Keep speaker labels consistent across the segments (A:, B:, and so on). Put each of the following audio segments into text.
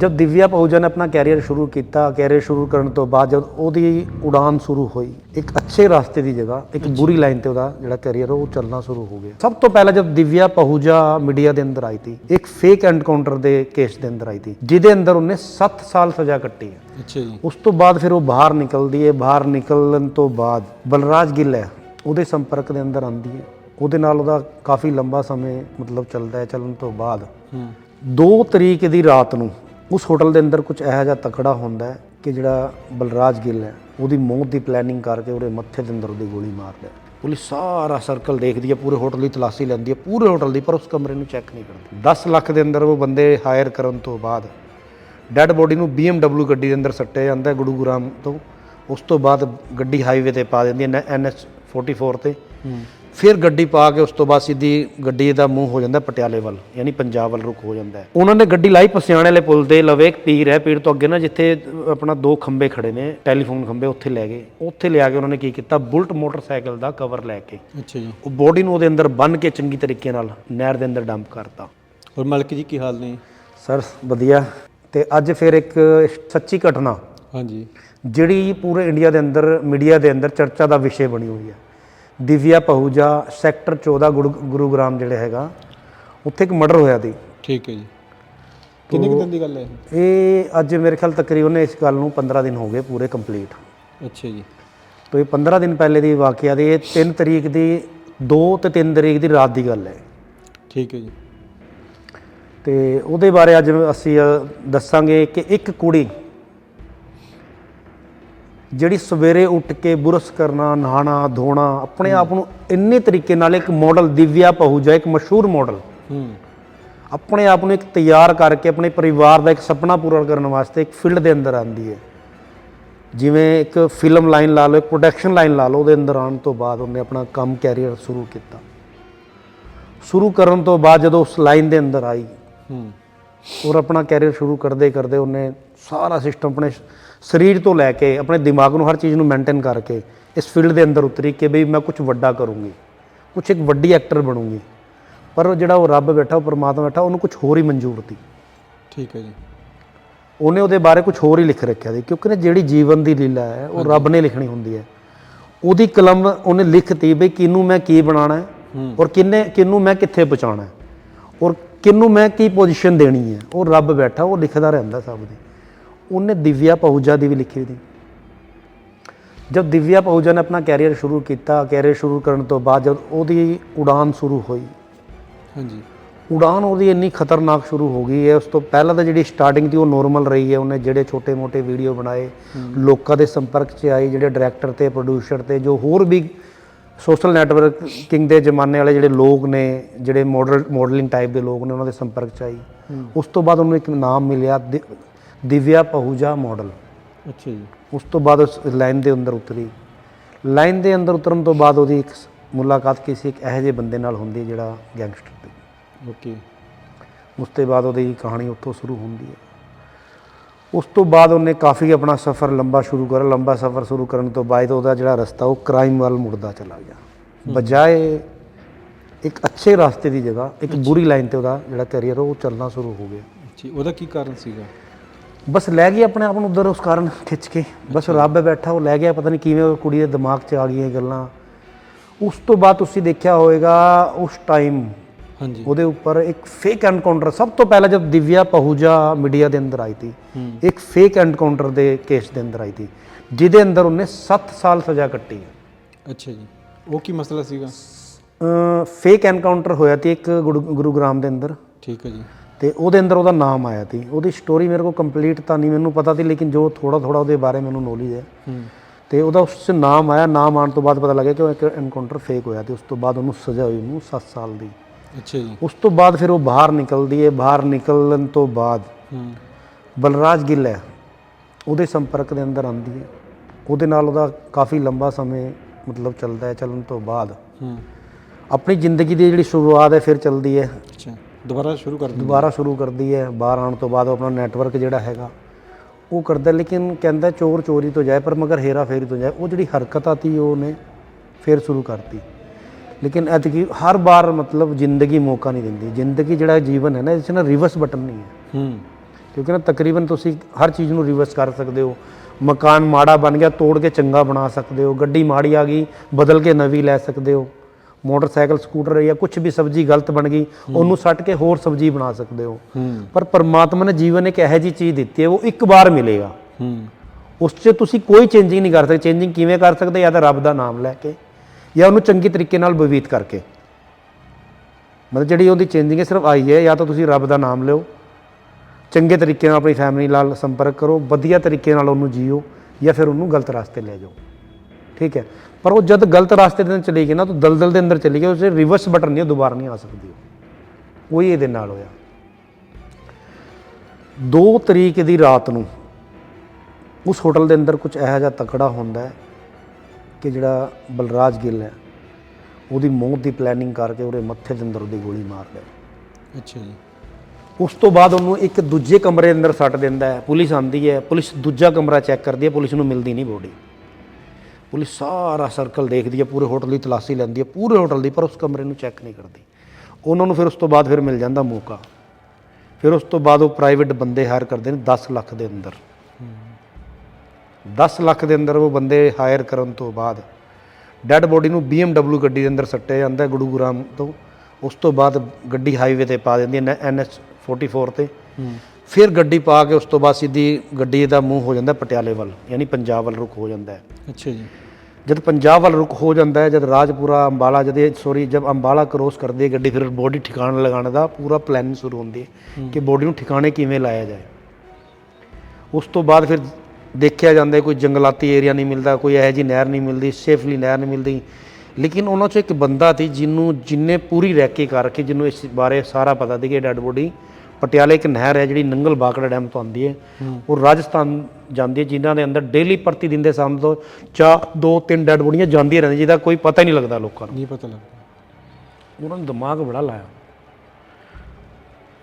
A: ਜਦ ਦਿਵਿਆ ਪਹੂਜਾ ਨੇ ਆਪਣਾ ਕੈਰੀਅਰ ਸ਼ੁਰੂ ਕੀਤਾ ਕੈਰੀਅਰ ਸ਼ੁਰੂ ਕਰਨ ਤੋਂ ਬਾਅਦ ਜਦ ਉਹਦੀ ਉਡਾਨ ਸ਼ੁਰੂ ਹੋਈ ਇੱਕ ਅੱਛੇ ਰਸਤੇ ਦੀ ਜਗ੍ਹਾ ਇੱਕ ਬੁਰੀ ਲਾਈਨ ਤੇ ਉਹਦਾ ਜਿਹੜਾ ਕੈਰੀਅਰ ਉਹ ਚੱਲਣਾ ਸ਼ੁਰੂ ਹੋ ਗਿਆ। ਸਭ ਤੋਂ ਪਹਿਲਾਂ ਜਦ ਦਿਵਿਆ ਪਹੂਜਾ ਮੀਡੀਆ ਦੇ ਅੰਦਰ ਆਈ ਸੀ ਇੱਕ ਫੇਕ ਐਨਕਾਊਂਟਰ ਦੇ ਕੇਸ ਦੇ ਅੰਦਰ ਆਈ ਸੀ ਜਿਹਦੇ ਅੰਦਰ ਉਹਨੇ 7 ਸਾਲ ਸਜ਼ਾ ਕੱਟੀ ਹੈ।
B: ਅੱਛਾ ਜੀ।
A: ਉਸ ਤੋਂ ਬਾਅਦ ਫਿਰ ਉਹ ਬਾਹਰ ਨਿਕਲਦੀ ਹੈ ਬਾਹਰ ਨਿਕਲਣ ਤੋਂ ਬਾਅਦ ਬਲਰਾਜ ਗਿੱਲ ਹੈ ਉਹਦੇ ਸੰਪਰਕ ਦੇ ਅੰਦਰ ਆਂਦੀ ਹੈ। ਉਹਦੇ ਨਾਲ ਉਹਦਾ ਕਾਫੀ ਲੰਬਾ ਸਮੇਂ ਮਤਲਬ ਚੱਲਦਾ ਹੈ ਚੱਲਣ ਤੋਂ ਬਾਅਦ।
B: ਹੂੰ।
A: 2 ਤਰੀਕ ਦੀ ਰਾਤ ਨੂੰ ਉਸ ਹੋਟਲ ਦੇ ਅੰਦਰ ਕੁਝ ਇਹੋ ਜਿਹਾ ਤਕੜਾ ਹੁੰਦਾ ਕਿ ਜਿਹੜਾ ਬਲਰਾਜ ਗਿੱਲ ਹੈ, ਉਹਦੀ ਮੌਤ ਦੀ ਪਲੈਨਿੰਗ ਕਰਕੇ ਉਹਦੇ ਮੱਥੇ ਦੇ ਅੰਦਰ ਉਹਦੀ ਗੋਲੀ ਮਾਰਦਾ ਹੈ ਪੁਲਿਸ ਸਾਰਾ ਸਰਕਲ ਦੇਖਦੀ ਹੈ, ਪੂਰੇ ਹੋਟਲ ਦੀ ਤਲਾਸ਼ੀ ਲੈਂਦੀ ਹੈ, ਪੂਰੇ ਹੋਟਲ ਦੀ, ਪਰ ਉਸ ਕਮਰੇ ਨੂੰ ਚੈੱਕ ਨਹੀਂ ਕਰਦੀ। 10 ਲੱਖ ਦੇ ਅੰਦਰ ਉਹ ਬੰਦੇ ਹਾਇਰ ਕਰਨ ਤੋਂ ਬਾਅਦ ਡੈੱਡ ਬੋਡੀ ਨੂੰ BMW ਗੱਡੀ ਦੇ ਅੰਦਰ ਸੱਟਿਆ ਜਾਂਦਾ ਹੈ ਗੁਰੂਗ੍ਰਾਮ ਤੋਂ। ਉਸ ਤੋਂ ਬਾਅਦ ਗੱਡੀ ਹਾਈਵੇ ਤੇ ਪਾ ਦਿੰਦੀ ਹੈ NH 44 ਤੇ। ਫਿਰ ਗੱਡੀ ਪਾ ਕੇ ਉਸ ਤੋਂ ਬਾਅਦ ਸਿੱਧੀ ਗੱਡੀ ਦਾ ਮੂੰਹ ਹੋ ਜਾਂਦਾ ਪਟਿਆਲੇ ਵੱਲ ਯਾਨੀ ਪੰਜਾਬ ਵੱਲ ਰੁਕ ਹੋ ਜਾਂਦਾ ਉਹਨਾਂ ਨੇ ਗੱਡੀ ਲਾਈ ਪਸਿਆਣੇ ਵਾਲੇ ਪੁਲ ਤੇ ਲਵੇ ਇੱਕ ਪੀਰ ਹੈ ਪੀਰ ਤੋਂ ਅੱਗੇ ਨਾ ਜਿੱਥੇ ਆਪਣਾ ਦੋ ਖੰਬੇ ਖੜੇ ਨੇ ਟੈਲੀਫੋਨ ਖੰਬੇ ਉੱਥੇ ਲੈ ਗਏ। ਉੱਥੇ ਲਿਆ ਕੇ ਉਹਨਾਂ ਨੇ ਕੀ ਕੀਤਾ ਬੁਲਟ ਮੋਟਰਸਾਈਕਲ ਦਾ ਕਵਰ ਲੈ ਕੇ
B: ਅੱਛਾ ਜੀ।
A: ਉਹ ਬੋਡੀ ਨੂੰ ਉਹਦੇ ਅੰਦਰ ਬੰਨ ਕੇ ਚੰਗੀ ਤਰੀਕੇ ਨਾਲ ਨਹਿਰ ਦੇ ਅੰਦਰ ਡੰਪ ਕਰਤਾ।
B: ਹੋਰ ਮਲਕ ਜੀ ਕੀ ਹਾਲ ਨੇ?
A: ਸਰ ਵਧੀਆ। ਤੇ ਅੱਜ ਫਿਰ ਇੱਕ ਸੱਚੀ ਘਟਨਾ
B: ਹਾਂਜੀ।
A: ਜਿਹੜੀ ਪੂਰੇ ਇੰਡੀਆ ਦੇ ਅੰਦਰ ਮੀਡੀਆ ਦੇ ਅੰਦਰ ਚਰਚਾ ਦਾ ਵਿਸ਼ੇ ਬਣੀ ਹੋਈ ਹੈ। ਦਿਵਿਆ ਪਹੂਜਾ ਸੈਕਟਰ 14 ਗੁਰੂ ਗੁਰੂਗ੍ਰਾਮ ਜਿਹੜੇ ਹੈਗਾ ਉੱਥੇ ਇੱਕ ਮਰਡਰ ਹੋਇਆ ਸੀ।
B: ਠੀਕ ਹੈ ਜੀ। ਕਿੰਨੇ ਕੁ ਦਿਨ ਦੀ ਗੱਲ ਹੈ ਇਹ?
A: ਅੱਜ ਮੇਰੇ ਖਿਆਲ ਤਕਰੀਬਨ ਇਸ ਗੱਲ ਨੂੰ 15 ਦਿਨ ਹੋ ਗਏ ਪੂਰੇ ਕੰਪਲੀਟ
B: ਅੱਛਾ ਜੀ।
A: ਤੋਂ ਇਹ 15 ਦਿਨ ਪਹਿਲੇ ਦੀ ਵਾਕਿਆ ਦੀ ਇਹ 3 ਤਰੀਕ ਦੀ 2 ਤੇ 3 ਤਰੀਕ ਦੀ ਰਾਤ ਦੀ ਗੱਲ ਹੈ।
B: ਠੀਕ ਹੈ ਜੀ।
A: ਤੇ ਉਹਦੇ ਬਾਰੇ ਅੱਜ ਅਸੀਂ ਦੱਸਾਂਗੇ ਕਿ ਇੱਕ ਕੁੜੀ ਜਿਹੜੀ ਸਵੇਰੇ ਉੱਠ ਕੇ ਬੁਰਸ਼ ਕਰਨਾ ਨਹਾਣਾ ਧੋਣਾ ਆਪਣੇ ਆਪ ਨੂੰ ਇੰਨੇ ਤਰੀਕੇ ਨਾਲ ਇੱਕ ਮਾਡਲ ਦਿਵਿਆ ਪਹੂਜਾ ਇੱਕ ਮਸ਼ਹੂਰ ਮਾਡਲ
B: ਹੂੰ।
A: ਆਪਣੇ ਆਪ ਨੂੰ ਇੱਕ ਤਿਆਰ ਕਰਕੇ ਆਪਣੇ ਪਰਿਵਾਰ ਦਾ ਇੱਕ ਸੁਪਨਾ ਪੂਰਾ ਕਰਨ ਵਾਸਤੇ ਇੱਕ ਫੀਲਡ ਦੇ ਅੰਦਰ ਆਂਦੀ ਹੈ। ਜਿਵੇਂ ਇੱਕ ਫਿਲਮ ਲਾਈਨ ਲਾ ਲਓ ਇੱਕ ਪ੍ਰੋਡਕਸ਼ਨ ਲਾਈਨ ਲਾ ਲਓ ਉਹਦੇ ਅੰਦਰ ਆਉਣ ਤੋਂ ਬਾਅਦ ਉਹਨੇ ਆਪਣਾ ਕੰਮ ਕੈਰੀਅਰ ਸ਼ੁਰੂ ਕੀਤਾ। ਸ਼ੁਰੂ ਕਰਨ ਤੋਂ ਬਾਅਦ ਜਦੋਂ ਉਸ ਲਾਈਨ ਦੇ ਅੰਦਰ ਆਈ
B: ਹੂੰ।
A: ਔਰ ਆਪਣਾ ਕੈਰੀਅਰ ਸ਼ੁਰੂ ਕਰਦੇ ਕਰਦੇ ਉਹਨੇ ਸਾਰਾ ਸਿਸਟਮ ਆਪਣੇ ਸਰੀਰ ਤੋਂ ਲੈ ਕੇ ਆਪਣੇ ਦਿਮਾਗ ਨੂੰ ਹਰ ਚੀਜ਼ ਨੂੰ ਮੇਨਟੇਨ ਕਰਕੇ ਇਸ ਫੀਲਡ ਦੇ ਅੰਦਰ ਉਤਰੀ ਕਿ ਬਈ ਮੈਂ ਕੁਝ ਵੱਡਾ ਕਰੂੰਗੀ ਕੁਝ ਇੱਕ ਵੱਡੀ ਐਕਟਰ ਬਣੂੰਗੀ। ਪਰ ਉਹ ਜਿਹੜਾ ਉਹ ਰੱਬ ਬੈਠਾ ਉਹ ਪਰਮਾਤਮਾ ਬੈਠਾ ਉਹਨੂੰ ਕੁਝ ਹੋਰ ਹੀ ਮਨਜ਼ੂਰ ਸੀ।
B: ਠੀਕ ਹੈ ਜੀ।
A: ਉਹਨੇ ਉਹਦੇ ਬਾਰੇ ਕੁਝ ਹੋਰ ਹੀ ਲਿਖ ਰੱਖਿਆ ਸੀ ਕਿਉਂਕਿ ਨਾ ਜਿਹੜੀ ਜੀਵਨ ਦੀ ਲੀਲਾ ਹੈ ਉਹ ਰੱਬ ਨੇ ਲਿਖਣੀ ਹੁੰਦੀ ਹੈ। ਉਹਦੀ ਕਲਮ ਉਹਨੇ ਲਿਖਤੀ ਬਈ ਕਿਹਨੂੰ ਮੈਂ ਕੀ ਬਣਾਉਣਾ ਹੈ। ਔਰ ਕਿੰਨੇ ਕਿਹਨੂੰ ਮੈਂ ਕਿੱਥੇ ਪਹੁੰਚਾਉਣਾ ਹੈ ਔਰ ਕਿਹਨੂੰ ਮੈਂ ਕੀ ਪੋਜੀਸ਼ਨ ਦੇਣੀ ਹੈ। ਉਹ ਰੱਬ ਬੈਠਾ ਉਹ ਲਿਖਦਾ ਰਹਿੰਦਾ ਸਭ ਦੀ। ਉਹਨੇ ਦਿਵਿਆ ਪਹੂਜਾ ਦੀ ਵੀ ਲਿਖੀ ਸੀ। ਜਦ ਦਿਵਿਆ ਪਹੂਜਾ ਨੇ ਆਪਣਾ ਕੈਰੀਅਰ ਸ਼ੁਰੂ ਕੀਤਾ ਕੈਰੀਅਰ ਸ਼ੁਰੂ ਕਰਨ ਤੋਂ ਬਾਅਦ ਜਦ ਉਹਦੀ ਉਡਾਨ ਸ਼ੁਰੂ ਹੋਈ।
B: ਹਾਂਜੀ।
A: ਉਡਾਨ ਉਹਦੀ ਇੰਨੀ ਖਤਰਨਾਕ ਸ਼ੁਰੂ ਹੋ ਗਈ ਹੈ ਉਸ ਤੋਂ ਪਹਿਲਾਂ ਤਾਂ ਜਿਹੜੀ ਸਟਾਰਟਿੰਗ ਸੀ ਉਹ ਨੋਰਮਲ ਰਹੀ ਹੈ। ਉਹਨੇ ਜਿਹੜੇ ਛੋਟੇ-ਮੋਟੇ ਵੀਡੀਓ ਬਣਾਏ ਲੋਕਾਂ ਦੇ ਸੰਪਰਕ 'ਚ ਆਈ ਜਿਹੜੇ ਡਾਇਰੈਕਟਰ ਤੇ ਪ੍ਰੋਡਿਊਸਰ ਤੇ ਜੋ ਹੋਰ ਵੀ ਸੋਸ਼ਲ ਨੈਟਵਰਕਿੰਗ ਦੇ ਜ਼ਮਾਨੇ ਵਾਲੇ ਜਿਹੜੇ ਲੋਕ ਨੇ ਜਿਹੜੇ ਮਾਡਲ ਮਾਡਲਿੰਗ ਟਾਈਪ ਦੇ ਲੋਕ ਨੇ ਉਹਨਾਂ ਦੇ ਸੰਪਰਕ 'ਚ ਆਈ। ਉਸ ਤੋਂ ਬਾਅਦ ਉਹਨੂੰ ਇੱਕ ਨਾਮ ਮਿਲਿਆ ਦਿ- ਦਿਵਿਆ ਪਹੂਜਾ ਮਾਡਲ
B: ਅੱਛਾ ਜੀ।
A: ਉਸ ਤੋਂ ਬਾਅਦ ਉਸ ਲਾਈਨ ਦੇ ਅੰਦਰ ਉਤਰੀ। ਲਾਈਨ ਦੇ ਅੰਦਰ ਉਤਰਨ ਤੋਂ ਬਾਅਦ ਉਹਦੀ ਇੱਕ ਮੁਲਾਕਾਤ ਕਿਸੇ ਇੱਕ ਇਹੋ ਜਿਹੇ ਬੰਦੇ ਨਾਲ ਹੁੰਦੀ ਹੈ ਜਿਹੜਾ ਗੈਂਗਸਟਰ ਤੇ।
B: ਓਕੇ
A: ਉਸ ਤੋਂ ਬਾਅਦ ਉਹਦੀ ਕਹਾਣੀ ਉੱਥੋਂ ਸ਼ੁਰੂ ਹੁੰਦੀ ਹੈ। ਉਸ ਤੋਂ ਬਾਅਦ ਉਹਨੇ ਕਾਫੀ ਆਪਣਾ ਸਫ਼ਰ ਲੰਬਾ ਸ਼ੁਰੂ ਕਰ ਲੰਬਾ ਸਫ਼ਰ ਸ਼ੁਰੂ ਕਰਨ ਤੋਂ ਬਾਅਦ ਉਹਦਾ ਜਿਹੜਾ ਰਸਤਾ ਉਹ ਕ੍ਰਾਈਮ ਵੱਲ ਮੁੜਦਾ ਚਲਾ ਗਿਆ। ਬਜਾਏ ਇੱਕ ਅੱਛੇ ਰਸਤੇ ਦੀ ਜਗ੍ਹਾ ਇੱਕ ਬੁਰੀ ਲਾਈਨ ਤੇ ਉਹਦਾ ਜਿਹੜਾ ਕੈਰੀਅਰ ਉਹ ਚੱਲਣਾ ਸ਼ੁਰੂ ਹੋ ਗਿਆ।
B: ਜੀ। ਉਹਦਾ ਕੀ ਕਾਰਨ ਸੀਗਾ?
A: ਬਸ ਲੈ ਗਈ ਆਪਣੇ ਆਪ ਨੂੰ ਉਧਰ ਉਸ ਕਾਰਨ ਖਿੱਚ ਕੇ। ਬਸ ਰੱਬ ਬੈਠਾ ਉਹ ਲੈ ਗਿਆ ਪਤਾ ਨਹੀਂ ਕਿਵੇਂ ਉਹ ਕੁੜੀ ਦੇ ਦਿਮਾਗ 'ਚ ਆ ਗਈਆਂ ਗੱਲਾਂ। ਉਸ ਤੋਂ ਬਾਅਦ ਤੁਸੀਂ ਦੇਖਿਆ ਹੋਵੇਗਾ ਉਸ ਟਾਈਮ
B: ਹਾਂਜੀ।
A: ਉਹਦੇ ਉੱਪਰ ਇੱਕ ਫੇਕ ਐਨਕਾਊਂਟਰ ਸਭ ਤੋਂ ਪਹਿਲਾਂ ਜਦ ਦਿਵਿਆ ਪਹੂਜਾ ਮੀਡੀਆ ਦੇ ਅੰਦਰ ਆਈ ਸੀ ਇੱਕ ਫੇਕ ਐਨਕਾਊਂਟਰ ਦੇ ਕੇਸ ਦੇ ਅੰਦਰ ਆਈ ਸੀ ਜਿਹਦੇ ਅੰਦਰ ਉਹਨੇ 7 ਸਾਲ ਸਜ਼ਾ ਕੱਟੀ ਹੈ।
B: ਅੱਛਾ ਜੀ। ਉਹ ਕੀ ਮਸਲਾ ਸੀਗਾ?
A: ਫੇਕ ਐਨਕਾਊਂਟਰ ਹੋਇਆ ਸੀ ਇੱਕ ਗੁਰੂ- ਗੁਰੂਗ੍ਰਾਮ ਦੇ ਅੰਦਰ।
B: ਠੀਕ ਹੈ ਜੀ।
A: ਤੇ ਉਹਦੇ ਅੰਦਰ ਉਹਦਾ ਨਾਮ ਆਇਆ ਸੀ। ਉਹਦੀ ਸਟੋਰੀ ਮੇਰੇ ਕੋਲ ਕੰਪਲੀਟ ਤਾਂ ਨਹੀਂ ਮੈਨੂੰ ਪਤਾ ਸੀ ਲੇਕਿਨ ਜੋ ਥੋੜਾ ਥੋੜਾ ਉਹਦੇ ਬਾਰੇ ਮੈਨੂੰ ਨੌਲੇਜ ਹੈ। ਤੇ ਉਹਦਾ ਉਸ 'ਚ ਨਾਮ ਆਇਆ ਨਾਮ ਆਉਣ ਤੋਂ ਬਾਅਦ ਪਤਾ ਲੱਗਿਆ ਕਿ ਉਹ ਇੱਕ ਐਨਕਾਊਂਟਰ ਫੇਕ ਹੋਇਆ ਤੇ ਉਸ ਤੋਂ ਬਾਅਦ ਉਹਨੂੰ ਸਜ਼ਾ ਹੋਈ ਉਹਨੂੰ 7 ਸਾਲ ਦੀ।
B: ਅੱਛਾ ਜੀ।
A: ਉਸ ਤੋਂ ਬਾਅਦ ਫਿਰ ਉਹ ਬਾਹਰ ਨਿਕਲਦੀ ਹੈ ਬਾਹਰ ਨਿਕਲਣ ਤੋਂ ਬਾਅਦ ਬਲਰਾਜ ਗਿੱਲ ਹੈ ਉਹਦੇ ਸੰਪਰਕ ਦੇ ਅੰਦਰ ਆਂਦੀ ਹੈ ਉਹਦੇ ਨਾਲ ਉਹਦਾ ਕਾਫੀ ਲੰਬਾ ਸਮੇਂ ਮਤਲਬ ਚੱਲਦਾ ਹੈ ਚੱਲਣ ਤੋਂ ਬਾਅਦ।
B: ਹੂੰ।
A: ਆਪਣੀ ਜ਼ਿੰਦਗੀ ਦੀ ਜਿਹੜੀ ਸ਼ੁਰੂਆਤ ਹੈ ਫਿਰ ਚੱਲਦੀ ਹੈ।
B: ਅੱਛਾ। ਦੁਬਾਰਾ ਸ਼ੁਰੂ ਕਰ ਦਿੰਦੇ
A: ਦੁਬਾਰਾ ਸ਼ੁਰੂ ਕਰਦੀ ਹੈ ਬਾਹਰ ਆਉਣ ਤੋਂ ਬਾਅਦ ਉਹ ਆਪਣਾ ਨੈਟਵਰਕ ਜਿਹੜਾ ਹੈਗਾ ਉਹ ਕਰਦਾ ਲੇਕਿਨ ਕਹਿੰਦਾ ਚੋਰ ਚੋਰੀ ਤੋਂ ਜਾਏ ਪਰ ਮਗਰ ਹੇਰਾ ਫੇਰੀ ਤੋਂ ਜਾਏ ਉਹ ਜਿਹੜੀ ਹਰਕਤ ਆਤੀ ਉਹਨੇ ਫਿਰ ਸ਼ੁਰੂ ਕਰਤੀ। ਲੇਕਿਨ ਐਤਕੀ ਹਰ ਵਾਰ ਮਤਲਬ ਜ਼ਿੰਦਗੀ ਮੌਕਾ ਨਹੀਂ ਦਿੰਦੀ। ਜ਼ਿੰਦਗੀ ਜਿਹੜਾ ਜੀਵਨ ਹੈ ਨਾ ਇਸ 'ਚ ਨਾ ਰਿਵਰਸ ਬਟਨ ਨਹੀਂ ਹੈ।
B: ਹੂੰ।
A: ਕਿਉਂਕਿ ਨਾ ਤਕਰੀਬਨ ਤੁਸੀਂ ਹਰ ਚੀਜ਼ ਨੂੰ ਰਿਵਰਸ ਕਰ ਸਕਦੇ ਹੋ। ਮਕਾਨ ਮਾੜਾ ਬਣ ਗਿਆ ਤੋੜ ਕੇ ਚੰਗਾ ਬਣਾ ਸਕਦੇ ਹੋ। ਗੱਡੀ ਮਾੜੀ ਆ ਗਈ ਬਦਲ ਕੇ ਨਵੀਂ ਲੈ ਸਕਦੇ ਹੋ। ਮੋਟਰਸਾਈਕਲ ਸਕੂਟਰ ਜਾਂ ਕੁਝ ਵੀ ਸਬਜ਼ੀ ਗਲਤ ਬਣ ਗਈ ਉਹਨੂੰ ਸੱਟ ਕੇ ਹੋਰ ਸਬਜ਼ੀ ਬਣਾ ਸਕਦੇ ਹੋ। ਪਰ ਪਰਮਾਤਮਾ ਨੇ ਜੀਵਨ ਇੱਕ ਇਹੋ ਜਿਹੀ ਚੀਜ਼ ਦਿੱਤੀ ਹੈ ਉਹ ਇੱਕ ਵਾਰ ਮਿਲੇਗਾ। ਉਸ 'ਚ ਤੁਸੀਂ ਕੋਈ ਚੇਂਜਿੰਗ ਨਹੀਂ ਕਰ ਸਕਦੇ। ਚੇਂਜਿੰਗ ਕਿਵੇਂ ਕਰ ਸਕਦੇ? ਜਾਂ ਤਾਂ ਰੱਬ ਦਾ ਨਾਮ ਲੈ ਕੇ ਜਾਂ ਉਹਨੂੰ ਚੰਗੀ ਤਰੀਕੇ ਨਾਲ ਬਵੀਤ ਕਰਕੇ। ਮਤਲਬ ਜਿਹੜੀ ਉਹਦੀ ਚੇਂਜਿੰਗ ਹੈ ਸਿਰਫ ਆਈ ਹੈ ਜਾਂ ਤਾਂ ਤੁਸੀਂ ਰੱਬ ਦਾ ਨਾਮ ਲਿਓ। ਚੰਗੇ ਤਰੀਕੇ ਨਾਲ ਆਪਣੀ ਫੈਮਿਲੀ ਨਾਲ ਸੰਪਰਕ ਕਰੋ ਵਧੀਆ ਤਰੀਕੇ ਨਾਲ ਉਹਨੂੰ ਜੀਓ ਜਾਂ ਫਿਰ ਉਹਨੂੰ ਗਲਤ ਰਸਤੇ ਲੈ ਜਾਓ। ਠੀਕ ਹੈ। ਪਰ ਉਹ ਜਦ ਗਲਤ ਰਸਤੇ ਦੇ ਨਾਲ ਚਲੀ ਗਈ ਨਾ ਤਾਂ ਦਲਦਲ ਦੇ ਅੰਦਰ ਚਲੀ ਗਈ ਉਸੇ ਰਿਵਰਸ ਬਟਨ ਨਹੀਂ ਦੁਬਾਰਾ ਨਹੀਂ ਆ ਸਕਦੀ ਉਹ। ਉਹੀ ਇਹਦੇ ਨਾਲ ਹੋਇਆ। 2 ਤਰੀਕ ਦੀ ਰਾਤ ਨੂੰ ਉਸ ਹੋਟਲ ਦੇ ਅੰਦਰ ਕੁਝ ਇਹੋ ਜਿਹਾ ਤਕੜਾ ਹੁੰਦਾ ਹੈ ਕਿ ਜਿਹੜਾ ਬਲਰਾਜ ਗਿੱਲ ਹੈ ਉਹਦੀ ਮੌਤ ਦੀ ਪਲੈਨਿੰਗ ਕਰਕੇ ਉਹਦੇ ਮੱਥੇ ਦੇ ਅੰਦਰ ਉਹਦੀ ਗੋਲੀ ਮਾਰ ਦੇ
B: ਅੱਛਾ ਜੀ।
A: ਉਸ ਤੋਂ ਬਾਅਦ ਉਹਨੂੰ ਇੱਕ ਦੂਜੇ ਕਮਰੇ ਅੰਦਰ ਸੱਟ ਦਿੰਦਾ ਹੈ ਪੁਲਿਸ ਆਂਦੀ ਹੈ ਪੁਲਿਸ ਦੂਜਾ ਕਮਰਾ ਚੈੱਕ ਕਰਦੀ ਹੈ ਪੁਲਿਸ ਨੂੰ ਮਿਲਦੀ ਨਹੀਂ ਬੋਡੀ। ਪੁਲਿਸ ਸਾਰਾ ਸਰਕਲ ਦੇਖਦੀ ਹੈ ਪੂਰੇ ਹੋਟਲ ਦੀ ਤਲਾਸ਼ੀ ਲੈਂਦੀ ਹੈ ਪੂਰੇ ਹੋਟਲ ਦੀ, ਪਰ ਉਸ ਕਮਰੇ ਨੂੰ ਚੈੱਕ ਨਹੀਂ ਕਰਦੀ। ਉਹਨਾਂ ਨੂੰ ਫਿਰ ਉਸ ਤੋਂ ਬਾਅਦ ਫਿਰ ਮਿਲ ਜਾਂਦਾ ਮੌਕਾ। ਫਿਰ ਉਸ ਤੋਂ ਬਾਅਦ ਉਹ ਪ੍ਰਾਈਵੇਟ ਬੰਦੇ ਹਾਇਰ ਕਰਦੇ ਨੇ 10 ਲੱਖ ਦੇ ਅੰਦਰ। 10 ਲੱਖ ਦੇ ਅੰਦਰ ਉਹ ਬੰਦੇ ਹਾਇਰ ਕਰਨ ਤੋਂ ਬਾਅਦ ਡੈੱਡ ਬੋਡੀ ਨੂੰ BMW ਗੱਡੀ ਦੇ ਅੰਦਰ ਸੱਟਿਆ ਜਾਂਦਾ ਹੈ ਗੁਰੂਗ੍ਰਾਮ ਤੋਂ। ਉਸ ਤੋਂ ਬਾਅਦ ਗੱਡੀ ਹਾਈਵੇ ਤੇ ਪਾ ਦਿੰਦੀ ਹੈ NH 44 ਤੇ। ਫਿਰ ਗੱਡੀ ਪਾ ਕੇ ਉਸ ਤੋਂ ਬਾਅਦ ਸਿੱਧੀ ਗੱਡੀ ਦਾ ਮੂੰਹ ਹੋ ਜਾਂਦਾ ਪਟਿਆਲੇ ਵੱਲ ਯਾਨੀ ਪੰਜਾਬ ਵੱਲ ਰੁਕ ਹੋ ਜਾਂਦਾ ਹੈ।
B: ਅੱਛਾ ਜੀ।
A: ਜਦ ਪੰਜਾਬ ਵੱਲ ਰੁਕ ਹੋ ਜਾਂਦਾ ਹੈ ਜਦ ਰਾਜਪੁਰਾ ਅੰਬਾਲਾ ਜਦ ਸੌਰੀ ਜਦ ਅੰਬਾਲਾ ਕ੍ਰੋਸ ਕਰਦੀ ਹੈ ਗੱਡੀ ਫਿਰ ਬੋਡੀ ਠਿਕਾਣੇ ਲਗਾਉਣ ਦਾ ਪੂਰਾ ਪਲਾਨ ਸ਼ੁਰੂ ਹੁੰਦੀ ਹੈ ਕਿ ਬੋਡੀ ਨੂੰ ਠਿਕਾਣੇ ਕਿਵੇਂ ਲਾਇਆ ਜਾਏ। ਉਸ ਤੋਂ ਬਾਅਦ ਫਿਰ ਦੇਖਿਆ ਜਾਂਦਾ ਕੋਈ ਜੰਗਲਾਤੀ ਏਰੀਆ ਨਹੀਂ ਮਿਲਦਾ ਕੋਈ ਇਹੋ ਜਿਹੀ ਨਹਿਰ ਨਹੀਂ ਮਿਲਦੀ ਸੇਫਲੀ ਨਹਿਰ ਨਹੀਂ ਮਿਲਦੀ। ਲੇਕਿਨ ਉਹਨਾਂ 'ਚੋਂ ਇੱਕ ਬੰਦਾ ਸੀ ਜਿਹਨੂੰ ਜਿੰਨੇ ਪੂਰੀ ਰੈਕੀ ਕਰ ਰੱਖੀ ਜਿਹਨੂੰ ਇਸ ਬਾਰੇ ਸਾਰਾ ਪਤਾ ਸੀ ਕਿ ਡੈਡ ਬੋਡੀ ਪਟਿਆਲੇ ਇੱਕ ਨਹਿਰ ਹੈ ਜਿਹੜੀ ਨੰਗਲ ਬਾਕੜਾ ਡੈਮ ਤੋਂ ਆਉਂਦੀ ਹੈ। ਉਹ ਰਾਜਸਥਾਨ ਜਾਂਦੀ ਹੈ ਜਿਨ੍ਹਾਂ ਦੇ ਅੰਦਰ ਡੇਲੀ ਪ੍ਰਤੀ ਦਿਨ ਦੇ ਸਾਹਮਣੇ ਤੋਂ ਚਾਰ ਦੋ ਤਿੰਨ ਡੈਡ ਬੋਡੀਆਂ ਜਾਂਦੀਆਂ ਰਹਿੰਦੀਆਂ ਜਿਹਦਾ ਕੋਈ ਪਤਾ ਹੀ ਨਹੀਂ ਲੱਗਦਾ ਲੋਕਾਂ ਨੂੰ।
B: ਨਹੀਂ ਪਤਾ ਲੱਗਦਾ।
A: ਉਹਨਾਂ ਨੇ ਦਿਮਾਗ ਬੜਾ ਲਾਇਆ।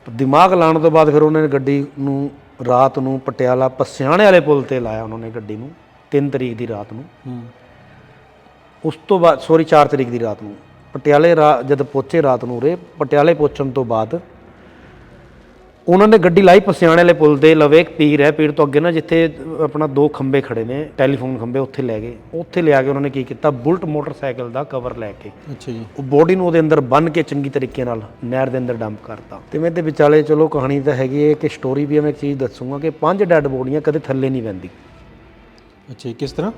A: ਦਿਮਾਗ ਲਾਉਣ ਤੋਂ ਬਾਅਦ ਫਿਰ ਉਹਨਾਂ ਨੇ ਗੱਡੀ ਨੂੰ ਰਾਤ ਨੂੰ ਪਟਿਆਲਾ ਪਸਿਆਣੇ ਵਾਲੇ ਪੁਲ ਤੇ ਲਾਇਆ ਉਹਨਾਂ ਨੇ ਗੱਡੀ ਨੂੰ 3 ਤਰੀਕ ਦੀ ਰਾਤ ਨੂੰ। ਉਸ ਤੋਂ ਬਾਅਦ ਸੌਰੀ 4 ਤਰੀਕ ਦੀ ਰਾਤ ਨੂੰ। ਪਟਿਆਲੇ ਰਾ- ਜਦ ਪਹੁੰਚੇ ਰਾਤ ਨੂੰ ਉਰੇ ਪਟਿਆਲੇ ਪਹੁੰਚਣ ਤੋਂ ਬਾਅਦ ਉਹਨਾਂ ਨੇ ਗੱਡੀ ਲਾਈ ਪਸਿਆਣੇ ਵਾਲੇ ਪੁਲ ਦੇ ਲਵੇ ਇੱਕ ਪੀਰ ਹੈ ਪੀਰ ਤੋਂ ਅੱਗੇ ਨਾ ਜਿੱਥੇ ਆਪਣਾ ਦੋ ਖੰਬੇ ਖੜੇ ਨੇ ਟੈਲੀਫੋਨ ਖੰਬੇ ਉੱਥੇ ਲੈ ਗਏ। ਉੱਥੇ ਲਿਆ ਕੇ ਉਹਨਾਂ ਨੇ ਕੀ ਕੀਤਾ? ਬੁਲਟ ਮੋਟਰਸਾਈਕਲ ਦਾ ਕਵਰ ਲੈ ਕੇ
B: ਅੱਛਾ ਜੀ।
A: ਉਹ ਬੋਡੀ ਨੂੰ ਉਹਦੇ ਅੰਦਰ ਬੰਨ ਕੇ ਚੰਗੀ ਤਰੀਕੇ ਨਾਲ ਨਹਿਰ ਦੇ ਅੰਦਰ ਡੰਪ ਕਰਤਾ। ਤੇ ਮੈਂ ਤੇ ਵਿਚਾਲੇ ਚਲੋ ਕਹਾਣੀ ਤਾਂ ਹੈਗੀ ਹੈ ਕਿ ਸਟੋਰੀ ਵੀ ਮੈਂ ਇੱਕ ਚੀਜ਼ ਦੱਸੂਗਾ ਕਿ ਪੰਜ ਡੈੱਡ ਬੋਡੀਆਂ ਕਦੇ ਥੱਲੇ ਨਹੀਂ ਪੈਂਦੀ
B: ਅੱਛਾ ਕਿਸ ਤਰ੍ਹਾਂ?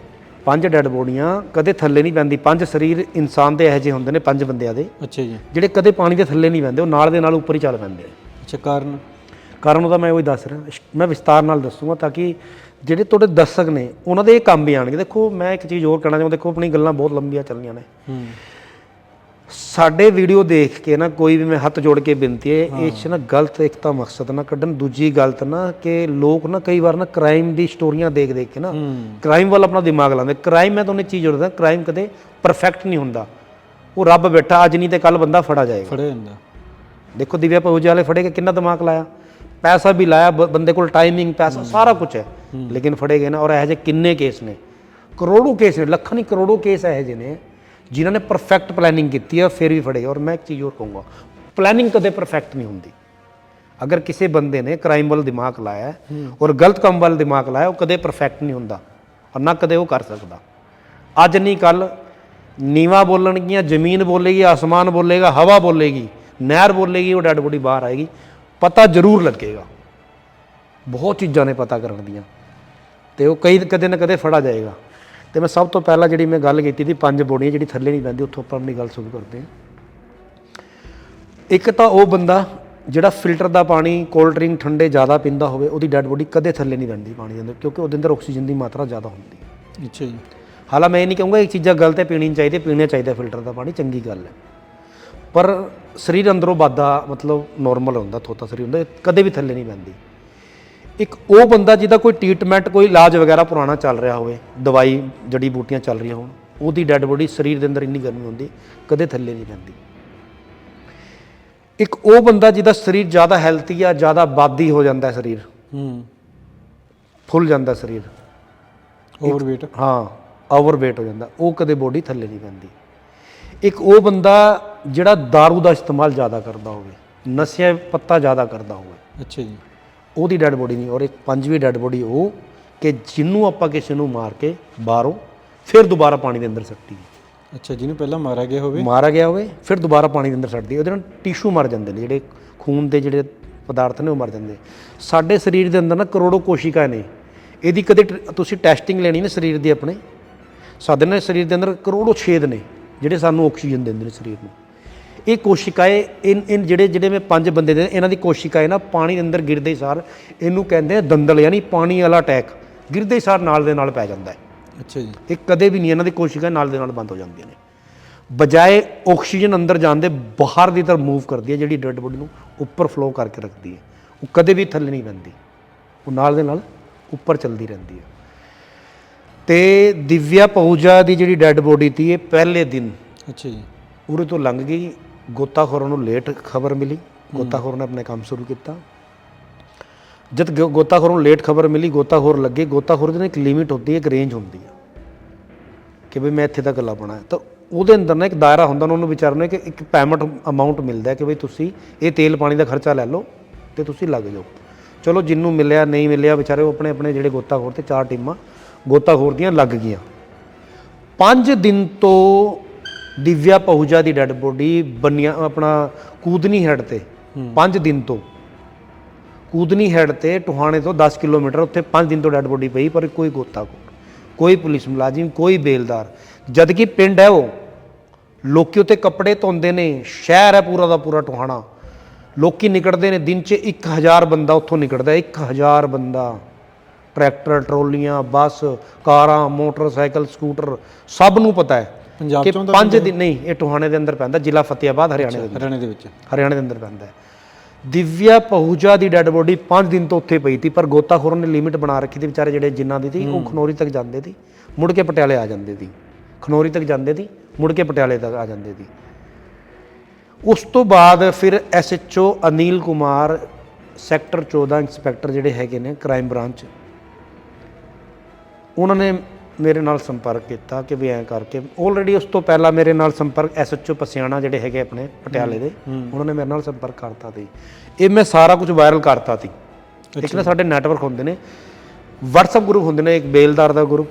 A: ਪੰਜ ਡੈੱਡ ਬੋਡੀਆਂ ਕਦੇ ਥੱਲੇ ਨਹੀਂ ਪੈਂਦੀ ਪੰਜ ਸਰੀਰ ਇਨਸਾਨ ਦੇ ਇਹੋ ਜਿਹੇ ਹੁੰਦੇ ਨੇ ਪੰਜ ਬੰਦਿਆਂ ਦੇ
B: ਅੱਛਾ ਜੀ।
A: ਜਿਹੜੇ ਕਦੇ ਪਾਣੀ ਦੇ ਥੱਲੇ ਨਹੀਂ ਪੈਂਦੇ ਉਹ ਨਾਲ ਦੇ ਨਾਲ ਉੱਪਰ ਹੀ ਚੱਲ ਪੈਂਦੇ
B: ਅੱਛਾ ਕਾਰਨ?
A: ਕਾਰਨ ਉਹਦਾ ਮੈਂ ਉਹੀ ਦੱਸ ਰਿਹਾ ਮੈਂ ਵਿਸਤਾਰ ਨਾਲ ਦੱਸੂਗਾ ਤਾਂ ਕਿ ਜਿਹੜੇ ਤੁਹਾਡੇ ਦਰਸ਼ਕ ਨੇ ਉਹਨਾਂ ਦੇ ਇਹ ਕੰਮ ਵੀ ਆਣਗੇ ਦੇਖੋ ਮੈਂ ਇੱਕ ਚੀਜ਼ ਹੋਰ ਕਹਿਣਾ ਚਾਹੁੰਦਾ ਦੇਖੋ ਆਪਣੀ ਗੱਲਾਂ ਬਹੁਤ ਲੰਬੀਆਂ ਚੱਲਣੀਆਂ ਨੇ। ਸਾਡੇ ਵੀਡੀਓ ਦੇਖ ਕੇ ਨਾ ਕੋਈ ਵੀ ਮੈਂ ਹੱਥ ਜੋੜ ਕੇ ਬੇਨਤੀ ਹੈ ਇਹ 'ਚ ਨਾ ਗਲਤ ਇੱਕ ਤਾਂ ਮਕਸਦ ਨਾ ਕੱਢਣ ਦੂਜੀ ਗਲਤ ਨਾ ਕਿ ਲੋਕ ਨਾ ਕਈ ਵਾਰ ਨਾ ਕ੍ਰਾਈਮ ਦੀ ਸਟੋਰੀਆਂ ਦੇਖ ਦੇਖ ਕੇ ਨਾ ਕ੍ਰਾਈਮ ਵੱਲ ਆਪਣਾ ਦਿਮਾਗ ਲਾਉਂਦੇ। ਕ੍ਰਾਈਮ ਮੈਂ ਤੁਹਾਨੂੰ ਚੀਜ਼ ਜੋੜਦਾ ਕ੍ਰਾਈਮ ਕਦੇ ਪਰਫੈਕਟ ਨਹੀਂ ਹੁੰਦਾ। ਉਹ ਰੱਬ ਬੈਠਾ ਅੱਜ ਨਹੀਂ ਤੇ ਕੱਲ ਬੰਦਾ ਫੜਾ ਜਾਏਗਾ।
B: ਫੜਿਆ ਜਾਂਦਾ।
A: ਦੇਖੋ ਦਿਵਿਆ ਪਹੂਜਾ ਵਾਲੇ ਫੜੇ ਕੇ ਕਿੰਨਾ ਦਿਮਾਗ ਲਾਇਆ। ਪੈਸਾ ਵੀ ਲਾਇਆ ਬੰਦੇ ਕੋਲ ਟਾਈਮਿੰਗ ਪੈਸਾ ਸਾਰਾ ਕੁਝ ਹੈ। ਲੇਕਿਨ ਫੜੇ ਗਏ ਨਾ ਔਰ ਇਹੋ ਜਿਹੇ ਕਿੰਨੇ ਕੇਸ ਨੇ? ਕਰੋੜੋ ਕੇਸ ਨੇ ਲੱਖਾਂ ਨਹੀਂ ਕਰੋੜੋ ਕੇਸ ਇਹੋ ਜਿਹੇ ਨੇ ਜਿਨ੍ਹਾਂ ਨੇ ਪਰਫੈਕਟ ਪਲੈਨਿੰਗ ਕੀਤੀ ਹੈ ਫਿਰ ਵੀ ਫੜੇ ਔਰ ਮੈਂ ਇੱਕ ਚੀਜ਼ ਹੋਰ ਕਹੂੰਗਾ ਪਲੈਨਿੰਗ ਕਦੇ ਪਰਫੈਕਟ ਨਹੀਂ ਹੁੰਦੀ। ਅਗਰ ਕਿਸੇ ਬੰਦੇ ਨੇ ਕ੍ਰਾਈਮ ਵੱਲ ਦਿਮਾਗ ਲਾਇਆ ਹੈ ਔਰ ਗਲਤ ਕੰਮ ਵੱਲ ਦਿਮਾਗ ਲਾਇਆ ਉਹ ਕਦੇ ਪਰਫੈਕਟ ਨਹੀਂ ਹੁੰਦਾ ਔਰ ਨਾ ਕਦੇ ਉਹ ਕਰ ਸਕਦਾ। ਅੱਜ ਨਹੀਂ ਕੱਲ ਨੀਵਾ ਬੋਲਣਗੀਆਂ ਜ਼ਮੀਨ ਬੋਲੇਗੀ ਆਸਮਾਨ ਬੋਲੇਗਾ ਹਵਾ ਬੋਲੇਗੀ ਨਹਿਰ ਬੋਲੇਗੀ ਉਹ ਡੈਡ ਬੋਡੀ ਬਾਹਰ ਆਏਗੀ। ਪਤਾ ਜ਼ਰੂਰ ਲੱਗੇਗਾ। ਬਹੁਤ ਚੀਜ਼ਾਂ ਨੇ ਪਤਾ ਕਰਨ ਦੀਆਂ। ਤੇ ਉਹ ਕਈ ਕਦੇ ਨਾ ਕਦੇ ਫੜਾ ਜਾਏਗਾ। ਤੇ ਮੈਂ ਸਭ ਤੋਂ ਪਹਿਲਾਂ ਜਿਹੜੀ ਮੈਂ ਗੱਲ ਕੀਤੀ ਸੀ ਪੰਜ ਬੋਡੀਆਂ ਜਿਹੜੀ ਥੱਲੇ ਨਹੀਂ ਪੈਂਦੀ ਉੱਥੋਂ ਆਪਾਂ ਆਪਣੀ ਗੱਲ ਸ਼ੁਰੂ ਕਰਦੇ ਹਾਂ। ਇੱਕ ਤਾਂ ਉਹ ਬੰਦਾ ਜਿਹੜਾ ਫਿਲਟਰ ਦਾ ਪਾਣੀ ਕੋਲਡ ਡਰਿੰਕ ਠੰਡੇ ਜ਼ਿਆਦਾ ਪੀਂਦਾ ਹੋਵੇ ਉਹਦੀ ਡੈਡ ਬੋਡੀ ਕਦੇ ਥੱਲੇ ਨਹੀਂ ਪੈਂਦੀ ਪਾਣੀ ਦੇ ਅੰਦਰ ਕਿਉਂਕਿ ਉਹਦੇ ਅੰਦਰ ਆਕਸੀਜਨ ਦੀ ਮਾਤਰਾ ਜ਼ਿਆਦਾ ਹੁੰਦੀ ਹੈ।
B: ਅੱਛਾ ਜੀ।
A: ਹਾਲਾਂ ਮੈਂ ਇਹ ਨਹੀਂ ਕਹੂੰਗਾ ਇਹ ਚੀਜ਼ਾਂ ਗਲਤ ਹੈ ਪੀਣੀ ਨਹੀਂ ਚਾਹੀਦੀ ਪੀਣਾ ਚਾਹੀਦਾ ਫਿਲਟਰ ਦਾ ਪਾਣੀ ਚੰਗੀ ਗੱਲ ਹੈ। ਪਰ ਸਰੀਰ ਅੰਦਰੋਂ ਵਾਧਾ ਮਤਲਬ ਨਾਰਮਲ ਹੁੰਦਾ ਥੋਤਾ ਸਰੀਰ ਹੁੰਦਾ ਇਹ ਕਦੇ ਵੀ ਥੱਲੇ ਨਹੀਂ ਪੈਂਦੀ ਇੱਕ ਉਹ ਬੰਦਾ ਜਿਹਦਾ ਕੋਈ ਟ੍ਰੀਟਮੈਂਟ ਕੋਈ ਇਲਾਜ ਵਗੈਰਾ ਪੁਰਾਣਾ ਚੱਲ ਰਿਹਾ ਹੋਵੇ ਦਵਾਈ ਜੜੀ ਬੂਟੀਆਂ ਚੱਲ ਰਹੀਆਂ ਹੋਣ ਉਹਦੀ ਡੈੱਡ ਬੋਡੀ ਸਰੀਰ ਦੇ ਅੰਦਰ ਇੰਨੀ ਗਰਮੀ ਹੁੰਦੀ ਕਦੇ ਥੱਲੇ ਨਹੀਂ ਪੈਂਦੀ ਇੱਕ ਉਹ ਬੰਦਾ ਜਿਹਦਾ ਸਰੀਰ ਜ਼ਿਆਦਾ ਹੈਲਥੀ ਆ ਜ਼ਿਆਦਾ ਬਾਦੀ ਹੋ ਜਾਂਦਾ ਸਰੀਰ।
B: ਹੂੰ।
A: ਫੁੱਲ ਜਾਂਦਾ ਸਰੀਰ।
B: ਓਵਰਵੇਟ
A: ਹਾਂ ਓਵਰਵੇਟ ਹੋ ਜਾਂਦਾ ਉਹ ਕਦੇ ਬੋਡੀ ਥੱਲੇ ਨਹੀਂ ਪੈਂਦੀ ਇੱਕ ਉਹ ਬੰਦਾ ਜਿਹੜਾ दारू ਦਾ ਇਸਤੇਮਾਲ ਜ਼ਿਆਦਾ ਕਰਦਾ ਹੋਵੇ ਨਸ਼ੇ ਪੱਤਾ ਜ਼ਿਆਦਾ ਕਰਦਾ ਹੋਵੇ।
B: ਅੱਛਾ ਜੀ।
A: ਉਹਦੀ ਡੈੱਡ ਬੋਡੀ ਨਹੀਂ ਔਰ ਇੱਕ ਪੰਜਵੀਂ ਡੈੱਡ ਬੋਡੀ ਉਹ ਕਿ ਜਿਹਨੂੰ ਆਪਾਂ ਕਿਸੇ ਨੂੰ ਮਾਰ ਕੇ ਬਾਹਰੋਂ ਫਿਰ ਦੁਬਾਰਾ ਪਾਣੀ ਦੇ ਅੰਦਰ ਸੱਟੀ
B: ਅੱਛਾ ਜਿਹਨੂੰ ਪਹਿਲਾਂ ਮਾਰਿਆ ਗਿਆ ਹੋਵੇ।
A: ਮਾਰਾ ਗਿਆ ਹੋਵੇ ਫਿਰ ਦੁਬਾਰਾ ਪਾਣੀ ਦੇ ਅੰਦਰ ਸੱਟਦੀ ਉਹਦੇ ਨਾਲ ਟਿਸ਼ੂ ਮਰ ਜਾਂਦੇ ਨੇ ਜਿਹੜੇ ਖੂਨ ਦੇ ਜਿਹੜੇ ਪਦਾਰਥ ਨੇ ਉਹ ਮਰ ਜਾਂਦੇ। ਸਾਡੇ ਸਰੀਰ ਦੇ ਅੰਦਰ ਨਾ ਕਰੋੜੋ ਕੋਸ਼ਿਕਾਵਾਂ ਨੇ। ਇਹਦੀ ਕਦੇ ਤੁਸੀਂ ਟੈਸਟਿੰਗ ਲੈਣੀ ਨਾ ਸਰੀਰ ਦੀ ਆਪਣੇ। ਸਾਡੇ ਨਾਲ ਸਰੀਰ ਦੇ ਅੰਦਰ ਕਰੋੜੋ ਛੇਦ ਨੇ। ਜਿਹੜੇ ਸਾਨੂੰ ਆਕਸੀਜਨ ਦਿੰਦੇ ਨੇ ਸਰੀਰ ਨੂੰ। ਇਹ ਕੋਸ਼ਿਕਾਏ ਇਨ ਇਨ ਜਿਹੜੇ ਜਿਹੜੇ ਮੈਂ ਪੰਜ ਬੰਦੇ ਦੇ ਇਹਨਾਂ ਦੀ ਕੋਸ਼ਿਕਾਏ ਨਾ ਪਾਣੀ ਦੇ ਅੰਦਰ ਗਿਰਦੇ ਸਾਰ ਇਹਨੂੰ ਕਹਿੰਦੇ ਆ ਦੰਦਲ ਯਾਨੀ ਪਾਣੀ ਵਾਲਾ ਅਟੈਕ। ਗਿਰਦੇ ਸਾਰ ਨਾਲ ਦੇ ਨਾਲ ਪੈ ਜਾਂਦਾ ਹੈ।
B: ਅੱਛਾ ਜੀ।
A: ਇਹ ਕਦੇ ਵੀ ਨਹੀਂ ਇਹਨਾਂ ਦੀ ਕੋਸ਼ਿਕਾਂ ਨਾਲ ਦੇ ਨਾਲ ਬੰਦ ਹੋ ਜਾਂਦੀਆਂ ਨੇ। ਬਜਾਏ ਆਕਸੀਜਨ ਅੰਦਰ ਜਾਣ ਦੇ ਬਾਹਰ ਦੀ ਤਰਫ ਮੂਵ ਕਰਦੀ ਹੈ ਜਿਹੜੀ ਡੈੱਡ ਬੋਡੀ ਨੂੰ ਉੱਪਰ ਫਲੋ ਕਰਕੇ ਰੱਖਦੀ ਹੈ। ਉਹ ਕਦੇ ਵੀ ਥੱਲੇ ਨਹੀਂ ਪੈਂਦੀ ਉਹ ਨਾਲ ਦੇ ਨਾਲ ਉੱਪਰ ਚੱਲਦੀ ਰਹਿੰਦੀ ਹੈ। ਤੇ ਦਿਵਿਆ ਪਹੂਜਾ ਦੀ ਜਿਹੜੀ ਡੈੱਡ ਬੋਡੀ ਸੀ ਇਹ ਪਹਿਲੇ ਦਿਨ
B: ਅੱਛਾ ਜੀ।
A: ਉਰੇ ਤੋਂ ਲੰਘ ਗਈ। ਗੋਤਾਖੋਰਾਂ ਨੂੰ ਲੇਟ ਖਬਰ ਮਿਲੀ। ਗੋਤਾਖੋਰ ਨੇ ਆਪਣੇ ਕੰਮ ਸ਼ੁਰੂ ਕੀਤਾ। ਜਦ ਗੋਤਾਖੋਰ ਨੂੰ ਲੇਟ ਖਬਰ ਮਿਲੀ ਗੋਤਾਖੋਰ ਲੱਗੇ। ਗੋਤਾਖੋਰ ਦੀ ਨਾ ਇੱਕ ਲਿਮਿਟ ਹੁੰਦੀ ਹੈ ਇੱਕ ਰੇਂਜ ਹੁੰਦੀ ਹੈ ਕਿ ਵੀ ਮੈਂ ਇੱਥੇ ਤੱਕ ਲੱਭਣਾ ਤਾਂ ਉਹਦੇ ਅੰਦਰ ਨਾ ਇੱਕ ਦਾਇਰਾ ਹੁੰਦਾ ਉਹਨਾਂ ਨੂੰ ਵਿਚਾਰਨ ਨੂੰ ਕਿ ਇੱਕ ਪੈਮੈਂਟ ਅਮਾਉਂਟ ਮਿਲਦਾ ਕਿ ਬਈ ਤੁਸੀਂ ਇਹ ਤੇਲ ਪਾਣੀ ਦਾ ਖਰਚਾ ਲੈ ਲਓ ਤੇ ਤੁਸੀਂ ਲੱਗ ਜਾਓ। ਚਲੋ ਜਿੰਨੂੰ ਮਿਲਿਆ ਨਹੀਂ ਮਿਲਿਆ ਵਿਚਾਰੇ ਉਹ ਆਪਣੇ ਆਪਣੇ ਜਿਹੜੇ ਗੋਤਾਖੋਰ ਤੇ ਚਾਰ ਟੀਮਾਂ ਗੋਤਾਖੋਰ ਦੀਆਂ ਲੱਗ ਗਈਆਂ। ਪੰਜ ਦਿਨ ਤੋਂ ਦਿਵਿਆ ਪਹੂਜਾ ਦੀ ਡੈੱਡ ਬੋਡੀ ਬੰਨਿਆ ਆਪਣਾ ਕੂਦਨੀ ਹੈਡ ਤੇ ਪੰਜ ਦਿਨ ਤੋਂ। ਕੂਦਨੀ ਹੈਡ ਤੇ ਟੁਹਾਣੇ ਤੋਂ 10 ਕਿਲੋਮੀਟਰ ਉੱਥੇ 5 ਦਿਨ ਤੋਂ ਡੈੱਡ ਬੋਡੀ ਪਈ ਪਰ ਕੋਈ ਗੋਤਾਖੋਰ ਕੋਈ ਪੁਲਿਸ ਮੁਲਾਜ਼ਮ ਕੋਈ ਬੇਲਦਾਰ। ਜਦ ਕਿ ਪਿੰਡ ਹੈ ਉਹ ਲੋਕੀ ਉੱਤੇ ਕੱਪੜੇ ਧੋਂਦੇ ਨੇ ਸ਼ਹਿਰ ਹੈ ਪੂਰਾ ਦਾ ਪੂਰਾ ਟੁਹਾਣਾ। ਲੋਕੀ ਨਿਕਲਦੇ ਨੇ ਦਿਨ 'ਚ 1000 ਬੰਦਾ ਉੱਥੋਂ ਨਿਕਲਦਾ ਹੈ 1000 ਬੰਦਾ। ਟਰੈਕਟਰ ਟਰੋਲੀਆਂ ਬੱਸ ਕਾਰਾਂ ਮੋਟਰਸਾਈਕਲ ਸਕੂਟਰ ਸਭ ਨੂੰ ਪਤਾ ਹੈ
B: ਪੰਜਾਬ
A: ਕਿ
B: ਚੋਂ ਤਾਂ
A: ਪੰਜ ਦਿਨ ਨਹੀਂ ਇਹ ਟੁਹਾਣੇ ਦੇ ਅੰਦਰ ਪੈਂਦਾ ਜ਼ਿਲ੍ਹਾ ਫਤਿਆਬਾਦ ਹਰਿਆਣੇ ਦੇ
B: ਹਰਿਆਣੇ ਦੇ ਵਿੱਚ।
A: ਹਰਿਆਣੇ ਦੇ ਅੰਦਰ ਪੈਂਦਾ ਹੈ। ਦਿਵਿਆ ਪਹੂਜਾ ਦੀ ਡੈੱਡ ਬੋਡੀ 5 ਦਿਨ ਤੋਂ ਉੱਥੇ ਪਈ ਸੀ ਪਰ ਗੋਤਾਖੋਰਾਂ ਨੇ ਲਿਮਿਟ ਬਣਾ ਰੱਖੀ ਤੇ ਵਿਚਾਰੇ ਜਿਹੜੇ ਜਿਨ੍ਹਾਂ ਦੀ ਸੀ ਉਹ ਖਨੌਰੀ ਤੱਕ ਜਾਂਦੇ ਸੀ ਮੁੜ ਕੇ ਪਟਿਆਲੇ ਆ ਜਾਂਦੇ ਸੀ। ਖਨੌਰੀ ਤੱਕ ਜਾਂਦੇ ਸੀ ਮੁੜ ਕੇ ਪਟਿਆਲੇ ਤੱਕ ਆ ਜਾਂਦੇ ਸੀ। ਉਸ ਤੋਂ ਬਾਅਦ ਫਿਰ ਐਸਐਚਓ ਅਨੀਲ ਕੁਮਾਰ ਸੈਕਟਰ 14 ਇੰਸਪੈਕਟਰ ਜਿਹੜੇ ਹੈਗੇ ਨੇ ਕ੍ਰਾਈਮ ਬ੍ਰਾਂਚ ਉਹਨਾਂ ਨੇ ਮੇਰੇ ਨਾਲ ਸੰਪਰਕ ਕੀਤਾ ਕਿ ਵੀ ਐਂ ਕਰਕੇ। ਆਲਰੇਡੀ ਉਸ ਤੋਂ ਪਹਿਲਾਂ ਮੇਰੇ ਨਾਲ ਸੰਪਰਕ ਐਸਐਚਓ ਪਸਿਆਣਾ ਜਿਹੜੇ ਹੈਗੇ ਆਪਣੇ ਪਟਿਆਲੇ ਦੇ ਉਹਨਾਂ ਨੇ ਮੇਰੇ ਨਾਲ ਸੰਪਰਕ ਕਰਤਾ ਸੀ। ਇਹ ਮੈਂ ਸਾਰਾ ਕੁਝ ਵਾਇਰਲ ਕਰਤਾ ਸੀ। ਇੱਕ ਨਾ ਸਾਡੇ ਨੈਟਵਰਕ ਹੁੰਦੇ ਨੇ। WhatsApp ਗਰੁੱਪ ਹੁੰਦੇ ਨੇ ਇੱਕ ਬੇਲਦਾਰ ਦਾ ਗਰੁੱਪ